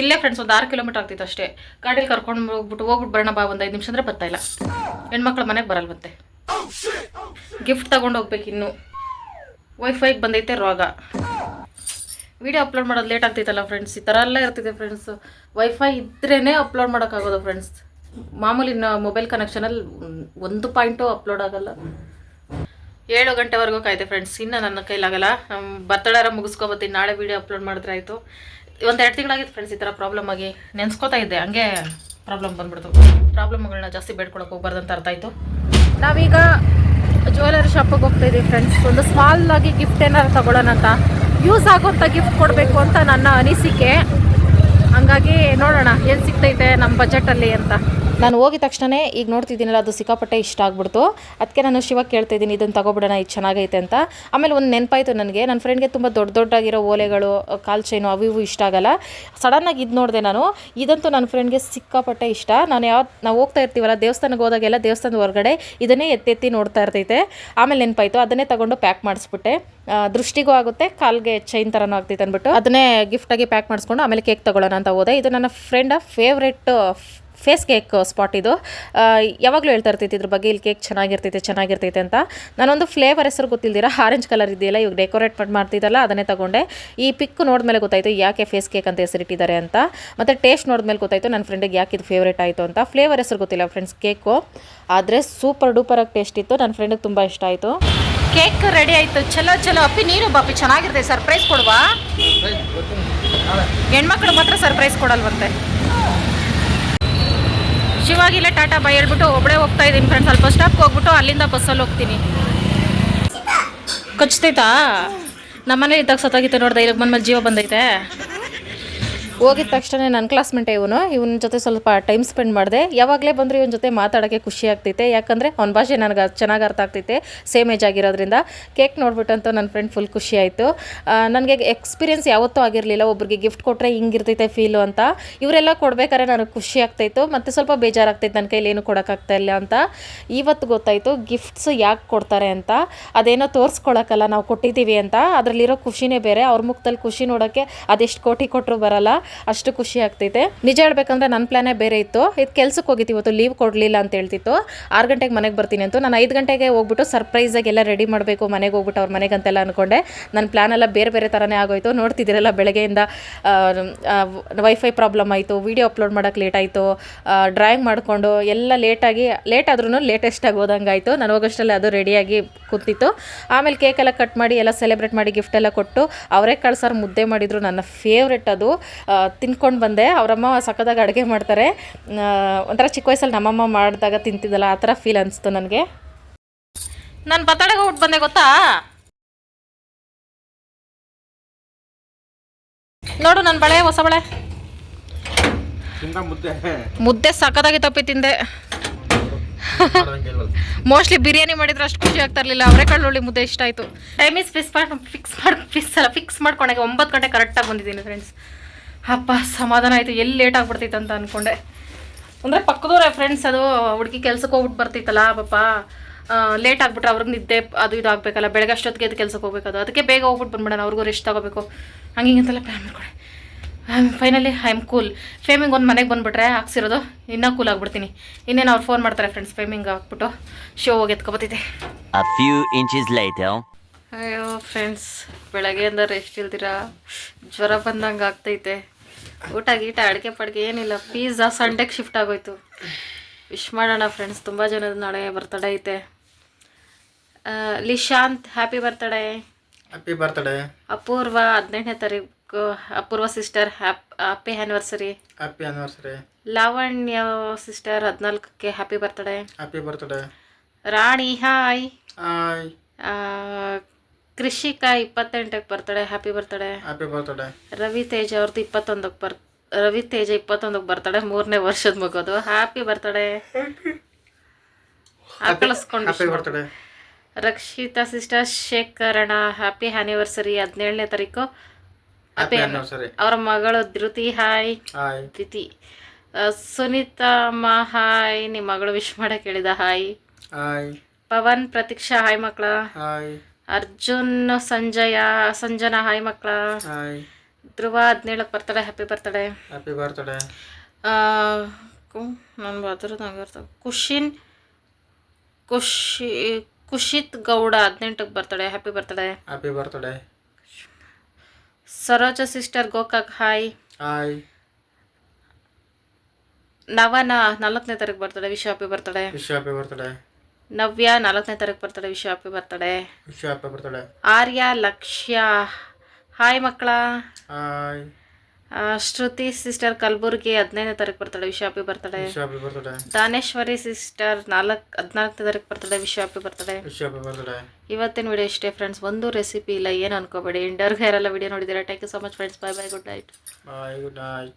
Speaker 1: ಇಲ್ಲೇ ಫ್ರೆಂಡ್ಸ್ ಒಂದು ಆರು ಕಿಲೋಮೀಟರ್ ಆಗ್ತಿತ್ತು ಅಷ್ಟೇ. ಗಾಡೀಲಿ ಕರ್ಕೊಂಡು ಹೋಗ್ಬಿಟ್ಟು ಹೋಗ್ಬಿಟ್ಟು ಬರೋಣ ಬಾ ಒಂದು ಐದು ನಿಮಿಷ ಅಂದರೆ ಬರ್ತಾಯಿಲ್ಲ ಹೆಣ್ಮಕ್ಳು ಮನೆಗೆ ಬರಲ್ವಂತೆ. ಗಿಫ್ಟ್ ತಗೊಂಡು ಹೋಗ್ಬೇಕು ಇನ್ನು. ವೈಫೈಗೆ ಬಂದೈತೆ ರೋಗ. ವಿಡಿಯೋ ಅಪ್ಲೋಡ್ ಮಾಡೋದು ಲೇಟ್ ಆಗ್ತೈತಲ್ಲ ಫ್ರೆಂಡ್ಸ್ ಈ ಥರ ಎಲ್ಲ ಇರ್ತಿದೆ ಫ್ರೆಂಡ್ಸ್ ವೈಫೈ ಇದ್ರೇ ಅಪ್ಲೋಡ್ ಮಾಡೋಕ್ಕಾಗೋದು ಫ್ರೆಂಡ್ಸ್ ಮಾಮೂಲಿ ಮೊಬೈಲ್ ಕನೆಕ್ಷನಲ್ಲಿ ಒಂದು ಪಾಯಿಂಟು ಅಪ್ಲೋಡ್ ಆಗಲ್ಲ. ಏಳು ಗಂಟೆವರೆಗೂ ಕಾಯ್ದೆ ಫ್ರೆಂಡ್ಸ್ ಇನ್ನು ನನ್ನ ಕೈಲಾಗಲ್ಲ. ಬರ್ತಡಾರ ಮುಗಿಸ್ಕೊಬತ್ತೀನಿ. ನಾಳೆ ವೀಡಿಯೋ ಅಪ್ಲೋಡ್ ಮಾಡಿದ್ರೆ ಆಯಿತು. ಒಂದು ಎರಡು ತಿಂಗಳಾಗಿತ್ತು ಫ್ರೆಂಡ್ಸ್ ಈ ಥರ ಪ್ರಾಬ್ಲಮ್ ಆಗಿ. ನೆನ್ಸ್ಕೋತಾ ಇದ್ದೆ. ಹಂಗೆ ಪ್ರಾಬ್ಲಮ್ ಬಂದ್ಬಿಡ್ತು. ಪ್ರಾಬ್ಲಮ್ಗಳನ್ನ ಜಾಸ್ತಿ ಬೇಡ್ಕೊಳಕ್ಕೆ ಹೋಗ್ಬಾರ್ದು ಅಂತ ಅರ್ಥ ಆಯಿತು. ನಾವೀಗ ಜ್ಯುವೆಲರಿ ಶಾಪಿಗೆ ಹೋಗ್ತಾ ಫ್ರೆಂಡ್ಸ್ ಒಂದು ಸ್ಮಾಲ್ ಆಗಿ ಗಿಫ್ಟ್ ಏನಾರು ತಗೊಳ್ಳೋಣ ಅಂತ. ಯೂಸ್ ಆಗುವಂಥ ಗಿಫ್ಟ್ ಕೊಡಬೇಕು ಅಂತ ನನ್ನ ಅನಿಸಿಕೆ. ಹಂಗಾಗಿ ನೋಡೋಣ, ಏನು ಸಿಗ್ತೈತೆ ನಮ್ಮ ಬಜೆಟಲ್ಲಿ ಅಂತ. ನಾನು ಹೋಗಿದ ತಕ್ಷಣ ಈಗ ನೋಡ್ತಿದ್ದೀನಲ್ಲ, ಅದು ಸಿಕ್ಕಾಪಟ್ಟೆ ಇಷ್ಟ ಆಗ್ಬಿಡ್ತು. ಅದಕ್ಕೆ ನಾನು ಶಿವ ಕೇಳ್ತಾ ಇದ್ದೀನಿ, ಇದನ್ನು ತಗೊಬಿಡೋಣ, ಇದು ಚೆನ್ನಾಗೈತೆ ಅಂತ. ಆಮೇಲೆ ಒಂದು ನೆನಪಾಯಿತು ನನಗೆ, ನನ್ನ ಫ್ರೆಂಡ್ಗೆ ತುಂಬ ದೊಡ್ಡ ದೊಡ್ಡಾಗಿರೋ ಓಲೆಗಳು ಕಾಲು ಚೈನು ಅವು ಇವು ಇಷ್ಟ ಆಗಲ್ಲ. ಸಡನ್ನಾಗಿ ಇದು ನೋಡಿದೆ ನಾನು, ಇದಂತೂ ನನ್ನ ಫ್ರೆಂಡ್ಗೆ ಸಿಕ್ಕಾಪಟ್ಟೆ ಇಷ್ಟ. ನಾನು ಯಾವ, ನಾವು ಹೋಗ್ತಾ ಇರ್ತೀವಲ್ಲ, ದೇವಸ್ಥಾನಕ್ಕೆ ಹೋದಾಗೆಲ್ಲ ದೇವಸ್ಥಾನದ ಹೊರಗಡೆ ಇದನ್ನೇ ಎತ್ತೆತ್ತಿ ನೋಡ್ತಾ ಇರ್ತೈತೆ. ಆಮೇಲೆ ನೆನಪಾಯಿತು, ಅದನ್ನೇ ತಗೊಂಡು ಪ್ಯಾಕ್ ಮಾಡಿಸ್ಬಿಟ್ಟೆ. ದೃಷ್ಟಿಗೂ ಆಗುತ್ತೆ, ಕಾಲ್ಗೆ ಚೈನ್ ಥರನೂ ಆಗ್ತೈತೆ ಅಂದ್ಬಿಟ್ಟು. ಅದನ್ನೇ ಗಿಫ್ಟಾಗಿ ಪ್ಯಾಕ್ ಮಾಡಿಸ್ಕೊಂಡು ಆಮೇಲೆ ಕೇಕ್ ತೊಗೊಳ್ಳೋಣ ಅಂತ ಹೋದೆ. ಇದು ನನ್ನ ಫ್ರೆಂಡ ಫೇವ್ರೆಟ್ ಫೇಸ್ ಕೇಕ್ ಸ್ಪಾಟ್ ಇದು. ಯಾವಾಗಲೂ ಹೇಳ್ತಾ ಇರ್ತೈತಿ ಇದ್ರ ಬಗ್ಗೆ ಇಲ್ಲಿ ಕೇಕ್ ಚೆನ್ನಾಗಿರ್ತೈತೆ ಚೆನ್ನಾಗಿರ್ತೈತೆ ಅಂತ. ನಾನೊಂದು ಫ್ಲೇವರ್ ಹೆಸರು ಗೊತ್ತಿಲ್ದಿರ ಆರೆಂಜ್ ಕಲರ್ ಇದೆಯಲ್ಲ ಇವಾಗ ಡೆಕೋರೇಟ್ ಮಾಡಿ ಮಾಡ್ತಿದ್ದಲ್ಲ ಅದನ್ನೇ ತಗೊಂಡೆ. ಈ ಪಿಕ್ ನೋಡಿದ್ಮೇಲೆ ಗೊತ್ತಾಯಿತು ಯಾಕೆ ಫೇಸ್ ಕೇಕ್ ಅಂತ ಹೆಸರಿಟ್ಟಿದ್ದಾರೆ ಅಂತ. ಮತ್ತು ಟೇಸ್ಟ್ ನೋಡಿದ್ಮೇಲೆ ಗೊತ್ತಾಯಿತು ನನ್ನ ಫ್ರೆಂಡಿಗೆ ಯಾಕೆ ಇದು ಫೇವ್ರೇಟ್ ಆಯಿತು ಅಂತ. ಫ್ಲೇವರ್ ಹೆಸರು ಗೊತ್ತಿಲ್ಲ ಫ್ರೆಂಡ್ಸ್ ಕೇಕು ಆದರೆ ಸೂಪರ್ ಡೂಪರಾಗಿ ಟೇಸ್ಟ್ ಇತ್ತು ನನ್ನ ಫ್ರೆಂಡಿಗೆ ತುಂಬ ಇಷ್ಟ ಆಯಿತು. ಕೇಕ್ ರೆಡಿ ಆಯಿತು. ಚಲೋ ಚಲೋ. ಅಪ್ಪಿ ನೀನು ಬಾಪಿ ಚೆನ್ನಾಗಿರ್ತೈತೆ ಸರ್ಪ್ರೈಸ್ ಕೊಡುವ? ಹೆಣ್ಮಕ್ಳು ಮಾತ್ರ ಸರ್ಪ್ರೈಸ್ ಕೊಡಲ್ವಂತೆ. ಶಿವಾಗಿಲ್ಲ, ಟಾಟಾ ಬೈ ಹೇಳ್ಬಿಟ್ಟು ಒಬ್ಬಳೇ ಹೋಗ್ತಾ ಇದ್ದೀನಿ ಫ್ರೆಂಡ್ಸ್ ಸ್ವಲ್ಪ ಸ್ಟಾಪ್ಗೆ ಹೋಗ್ಬಿಟ್ಟು ಅಲ್ಲಿಂದ ಬಸ್ಸಲ್ಲಿ ಹೋಗ್ತೀನಿ. ಕಚ್ತೈತಾ ನಮ್ಮನೇಲಿ ಇದ್ದಾಗ ಸತ್ತಾಗಿತ್ತು ನೋಡ್ದೆ, ಇಲ್ಲಿಗೆ ಬಂದ್ಮೇಲೆ ಜೀವ ಬಂದೈತೆ. ಹೋಗಿದ ತಕ್ಷಣ ನನ್ನ ಕ್ಲಾಸ್ಮೇಟೇ ಇವನು. ಇವನ ಜೊತೆ ಸ್ವಲ್ಪ ಟೈಮ್ ಸ್ಪೆಂಡ್ ಮಾಡಿದೆ. ಯಾವಾಗಲೇ ಬಂದರೂ ಇವನ ಜೊತೆ ಮಾತಾಡೋಕ್ಕೆ ಖುಷಿ ಆಗ್ತೈತೆ. ಯಾಕಂದರೆ ಅವನ ಭಾಷೆ ನನಗೆ ಚೆನ್ನಾಗಿ ಅರ್ಥ ಆಗ್ತೈತೆ ಸೇಮ್ ಏಜ್ ಆಗಿರೋದ್ರಿಂದ. ಕೇಕ್ ನೋಡ್ಬಿಟ್ಟಂತೂ ನನ್ನ ಫ್ರೆಂಡ್ ಫುಲ್ ಖುಷಿ ಆಯಿತು. ನನಗೆ ಎಕ್ಸ್ಪೀರಿಯನ್ಸ್ ಯಾವತ್ತೂ ಆಗಿರಲಿಲ್ಲ. ಒಬ್ರಿಗೆ ಗಿಫ್ಟ್ ಕೊಟ್ಟರೆ ಹಿಂಗಿರ್ತೈತೆ ಫೀಲು ಅಂತ. ಇವರೆಲ್ಲ ಕೊಡಬೇಕಾದ್ರೆ ನನಗೆ ಖುಷಿ ಆಗ್ತಾಯಿತ್ತು ಮತ್ತು ಸ್ವಲ್ಪ ಬೇಜಾರಾಗ್ತೈತೆ ನನ್ನ ಕೈಲಿ ಏನು ಕೊಡೋಕ್ಕಾಗ್ತಾ ಇಲ್ಲ ಅಂತ. ಇವತ್ತು ಗೊತ್ತಾಯಿತು ಗಿಫ್ಟ್ಸ್ ಯಾಕೆ ಕೊಡ್ತಾರೆ ಅಂತ. ಅದೇನೋ ತೋರಿಸ್ಕೊಳಕ್ಕಲ್ಲ, ನಾವು ಕೊಟ್ಟಿದ್ದೀವಿ ಅಂತ. ಅದರಲ್ಲಿರೋ ಖುಷಿನೇ ಬೇರೆ. ಅವ್ರ ಮುಖದಲ್ಲಿ ಖುಷಿ ನೋಡೋಕ್ಕೆ ಅದೆಷ್ಟು ಕೋಟಿ ಕೊಟ್ಟರು ಬರಲ್ಲ. ಅಷ್ಟು ಖುಷಿ ಆಗ್ತೈತೆ. ನಿಜ ಹೇಳ್ಬೇಕಂದ್ರೆ ನನ್ನ ಪ್ಲಾನೇ ಬೇರೆ ಇತ್ತು. ಇದು ಕೆಲ್ಸಕ್ಕೆ ಹೋಗಿತ್ತು, ಇವತ್ತು ಲೀವ್ ಕೊಡಲಿಲ್ಲ ಅಂತ ಹೇಳ್ತಿತ್ತು. ಆರು ಗಂಟೆಗೆ ಮನೆಗೆ ಬರ್ತೀನಿ ಅಂತ. ನಾನು ಐದು ಗಂಟೆಗೆ ಹೋಗ್ಬಿಟ್ಟು ಸರ್ಪ್ರೈಸಾಗಿ ಎಲ್ಲ ರೆಡಿ ಮಾಡಬೇಕು, ಮನೆಗೆ ಹೋಗ್ಬಿಟ್ಟು ಅವ್ರ ಮನೆಗೆ ಅಂತೆಲ್ಲ ಅಂದ್ಕೊಂಡೆ ನನ್ನ ಪ್ಲಾನ್ ಎಲ್ಲ ಬೇರೆ ಬೇರೆ ಥರನೇ ಆಗೋಯ್ತು. ನೋಡ್ತಿದ್ದೀರಲ್ಲ, ಬೆಳಗ್ಗೆಯಿಂದ ವೈಫೈ ಪ್ರಾಬ್ಲಮ್ ಆಯಿತು ವೀಡಿಯೋ ಅಪ್ಲೋಡ್ ಮಾಡೋಕ್ಕೆ ಲೇಟ್ ಆಯಿತು ಡ್ರಾಯಿಂಗ್ ಮಾಡಿಕೊಂಡು ಎಲ್ಲ ಲೇಟಾಗಿ ಲೇಟ್ ಆದ್ರೂ ಲೇಟೆಸ್ಟಾಗಿ ಹೋದಂಗೆ ಆಯಿತು. ನಾನು ಹೋಗೋಷ್ಟರಲ್ಲಿ ಅದು ರೆಡಿಯಾಗಿ ಕೂತಿತ್ತು. ಆಮೇಲೆ ಕೇಕೆಲ್ಲ ಕಟ್ ಮಾಡಿ, ಎಲ್ಲ ಸೆಲೆಬ್ರೇಟ್ ಮಾಡಿ ಗಿಫ್ಟ್ ಎಲ್ಲ ಕೊಟ್ಟು, ಅವರೇ ಕಳ್ಸಾರು ಮುದ್ದೆ ಮಾಡಿದರು. ನನ್ನ ಫೇವ್ರೆಟ್ ಅದು. ತಿನ್ಕೊಂಡು ಬಂದೆ. ಅವರಮ್ಮ ಸಕ್ಕದಾಗ ಅಡುಗೆ ಮಾಡ್ತಾರೆ. ಒಂಥರ ಚಿಕ್ಕ ವಯಸ್ಸಲ್ಲಿ ನಮ್ಮಮ್ಮ ಮಾಡಿದಾಗ ತಿಂತಿದ್ದಲ್ಲ ಆ ಥರ ಫೀಲ್ ಅನಿಸ್ತು ನನಗೆ. ನಾನು ಬತ್ತಾಡಗ ಊಟ ಬಂದೆ ಗೊತ್ತಾ? ನೋಡು ನನ್ನ ಬಳೆ ಹೊಸ ಬಳೆ.
Speaker 6: ಮುದ್ದೆ.
Speaker 1: ಮುದ್ದೆ ಸಖತ್ತಾಗಿ ತಪ್ಪಿ ತಿಂದೆ. ಮೋಸ್ಟ್ಲಿ ಬಿರಿಯಾನಿ ಮಾಡಿದ್ರೆ ಅಷ್ಟು ಖುಷಿ ಆಗ್ತಾ ಇರಲಿಲ್ಲ. ಅವರೇ ಕಳ್ಳುಳ್ಳಿ ಮುದ್ದೆ ಇಷ್ಟ ಆಯಿತು. ಟೈಮಿಸ್ ಫಿಕ್ಸ್ ಮಾಡಿ ಫಿಕ್ಸ್ ಮಾಡಿ ಫಿಕ್ಸ್ ಅಲ್ಲ ಫಿಕ್ಸ್ ಮಾಡ್ಕೊಂಡಾಗ ಒಂಬತ್ತು ಗಂಟೆ ಕರೆಕ್ಟಾಗಿ ಬಂದಿದ್ದೀನಿ ಫ್ರೆಂಡ್ಸ್ ಅಪ್ಪ ಸಮಾಧಾನ ಆಯಿತು. ಎಲ್ಲಿ ಲೇಟ್ ಆಗ್ಬಿಡ್ತೈತೆ ಅಂತ ಅಂದ್ಕೊಂಡೆ ಅಂದರೆ ಪಕ್ಕದವ್ರೆ ಫ್ರೆಂಡ್ಸ್ ಅದು ಹುಡುಗಿ ಕೆಲ್ಸಕ್ಕೆ ಹೋಗ್ಬಿಟ್ಟು ಬರ್ತಿತ್ತಲ್ಲ ಪಾಪ ಲೇಟ್ ಆಗ್ಬಿಟ್ರೆ ಅವ್ರಿಗೆ ನಿದ್ದೆ ಅದು ಇದು ಆಗಬೇಕಲ್ಲ ಬೆಳಗ್ಗೆ ಅಷ್ಟೊತ್ತಿಗೆ ಅದು ಕೆಲ್ಸಕ್ಕೆ ಹೋಗ್ಬೇಕದು ಅದಕ್ಕೆ ಬೇಗ ಹೋಗ್ಬಿಟ್ಟು ಬಂದ್ಬಿಡೋಣ ಅವ್ರಿಗೂ ರೆಸ್ಟ್ ತಗೋಬೇಕು. ಹಂಗೆ ಹಿಂಗಂತೆಲ್ಲ ಪ್ಲ್ಯಾನ್ ಮಾಡ್ಕೊಂಡೆ. ಫೈನಲಿ ಐ ಆಮ್ ಕೂಲ್ ಫೇಮಿಂಗ್ ಒಂದು ಮನೆಗೆ ಬಂದುಬಿಟ್ರೆ ಹಾಕ್ಸಿರೋದು ಇನ್ನೂ ಕೂಲ್ ಆಗ್ಬಿಡ್ತೀನಿ. ಇನ್ನೇನು ಅವ್ರು ಫೋನ್ ಮಾಡ್ತಾರೆ ಫ್ರೆಂಡ್ಸ್ ಫೇಮಿಂಗ್ ಹಾಕ್ಬಿಟ್ಟು ಶೋ ಹೋಗಿ ಎತ್ಕೊಬತ್ತಿದ್ದೆ. ಅಯ್ಯೋ ಫ್ರೆಂಡ್ಸ್ ಬೆಳಗ್ಗೆಯಿಂದ ರೆಸ್ಟ್ ಇಲ್ದಿರಾ? ಜ್ವರ ಬಂದಂಗೆ ಆಗ್ತೈತೆ. ಊಟ ಗೀಟ ಅಡುಗೆ ಪಡಿಕೆ ಏನಿಲ್ಲ ಪಿಜ್ಜಾ ಸಂಡೆಗೆ ಶಿಫ್ಟ್ ಆಗೋಯ್ತು. ವಿಶ್ ಮಾಡೋಣ ಫ್ರೆಂಡ್ಸ್ ತುಂಬ ಜನದ ನಾಳೆ ಬರ್ತಡೇ ಐತೆ. Lishanth happy birthday
Speaker 6: happy birthday
Speaker 1: Apoorva ಹದಿನೆಂಟನೇ ತಾರೀಕು Apoorva sister happy happy anniversary
Speaker 6: happy anniversary
Speaker 1: Lavanya sister ಹದಿನಾಲ್ಕಕ್ಕೆ happy birthday
Speaker 6: happy birthday
Speaker 1: Rani hi
Speaker 6: hi
Speaker 1: Krishika ಇಪ್ಪತ್ತೆಂಟಕ್ಕೆ birthday happy birthday
Speaker 6: happy birthday
Speaker 1: Ravi Teja ಅವ್ರದ್ದು ಇಪ್ಪತ್ತೊಂದಕ್ಕೆ ಬರ್ ರವಿ ತೇಜ ಇಪ್ಪತ್ತೊಂದಕ್ಕೆ ಬರ್ತಾಳೆ ಮೂರನೇ ವರ್ಷದ ಮಗೋದು. Happy
Speaker 6: happy birthday
Speaker 1: Rakshita sister ಶೇಖರಣ ಹ್ಯಾಪಿ ಆನಿವರ್ಸರಿ ಹದಿನೇಳನೇ ತಾರೀಕು.
Speaker 6: ಹ್ಯಾಪಿ ಆನಿವರ್ಸರಿ
Speaker 1: ಅವರ ಮಗಳು ಧೃತಿ ಹಾಯ್
Speaker 6: ಹಾಯ್
Speaker 1: ಧೃತಿ. ಆ, ಸುನೀತಾ ಅಮ್ಮ ಹಾಯ್ ನಿಮ್ಮ ಮಗಳು ವಿಶ್ ಮಾಡಕ್ಕೆ ಕೇಳಿದ hi
Speaker 6: hi
Speaker 1: Pavan Prateeksha hi ಮಕ್ಕಳ.
Speaker 6: ಹಾಯ್
Speaker 1: ಅರ್ಜುನ್ ಸಂಜಯ ಸಂಜನಾ ಹಾಯ್ ಮಕ್ಕಳ
Speaker 6: hi.
Speaker 1: Dhruva ಹದಿನೇಳಕ್ಕೆ birthday happy birthday
Speaker 6: happy birthday
Speaker 1: ನಾನು ಬರ್ತದೆ ಕುಶಿನ್ Khushi Kushith Gowda ಹದಿನೆಂಟಕ್ಕೆ birthday happy birthday
Speaker 6: happy birthday
Speaker 1: Saroja sister Gokak hi.
Speaker 6: Hi
Speaker 1: Navana ನಾಲ್ಕನೇ ತಾರೀಕು birthday wish happy birthday
Speaker 6: wish happy birthday
Speaker 1: Navya ನಾಲ್ಕನೇ ತಾರೀಕು ಬರ್ತಾಳೆ ವಿಶ್ವ ಹ್ಯಾಪಿ ಬರ್ತಾಳೆ
Speaker 6: ವಿಶ್ವ ಹ್ಯಾಪಿ ಬರ್ತಾಳೆ
Speaker 1: ಆರ್ಯ ಲಕ್ಷ್ಯ. ಹಾಯ್ ಮಕ್ಕಳ.
Speaker 6: ಹಾಯ್
Speaker 1: ಶ್ರುತಿ ಸಿಸ್ಟರ್ ಕಲಬುರ್ಗಿ ಹದಿನೈದನೇ ತಾರೀಕು ಬರ್ತಾಳೆ ವಿಶ್ವ ಹ್ಯಾಪಿ
Speaker 6: ಬರ್ತಾಳೆ ಹ್ಯಾಪಿ
Speaker 1: ದಾನೇಶ್ವರಿ ಸಿಸ್ಟರ್ ನಾಲ್ಕು ಹದಿನಾಲ್ಕನೇ ತಾರೀಕು ಬರ್ತಾಳೆ ವಿಶ್ವ ಹ್ಯಾಪಿ
Speaker 6: ಬರ್ತಾಳೆ ಹ್ಯಾಪಿ
Speaker 1: ಇವತ್ತಿನ ವಿಡಿಯೋ ಇಷ್ಟೇ ಫ್ರೆಂಡ್ಸ್ ಒಂದು ರೆಸಿಪಿ ಇಲ್ಲ ಏನು ಅನ್ಕೋಬೇಡಿ. ಇಂಡರ್ಗೆ ಯಾರೆಲ್ಲ ವಿಡಿಯೋ ನೋಡಿದ್ದೀರಾ thank you so much friends bye bye good night
Speaker 6: bye good night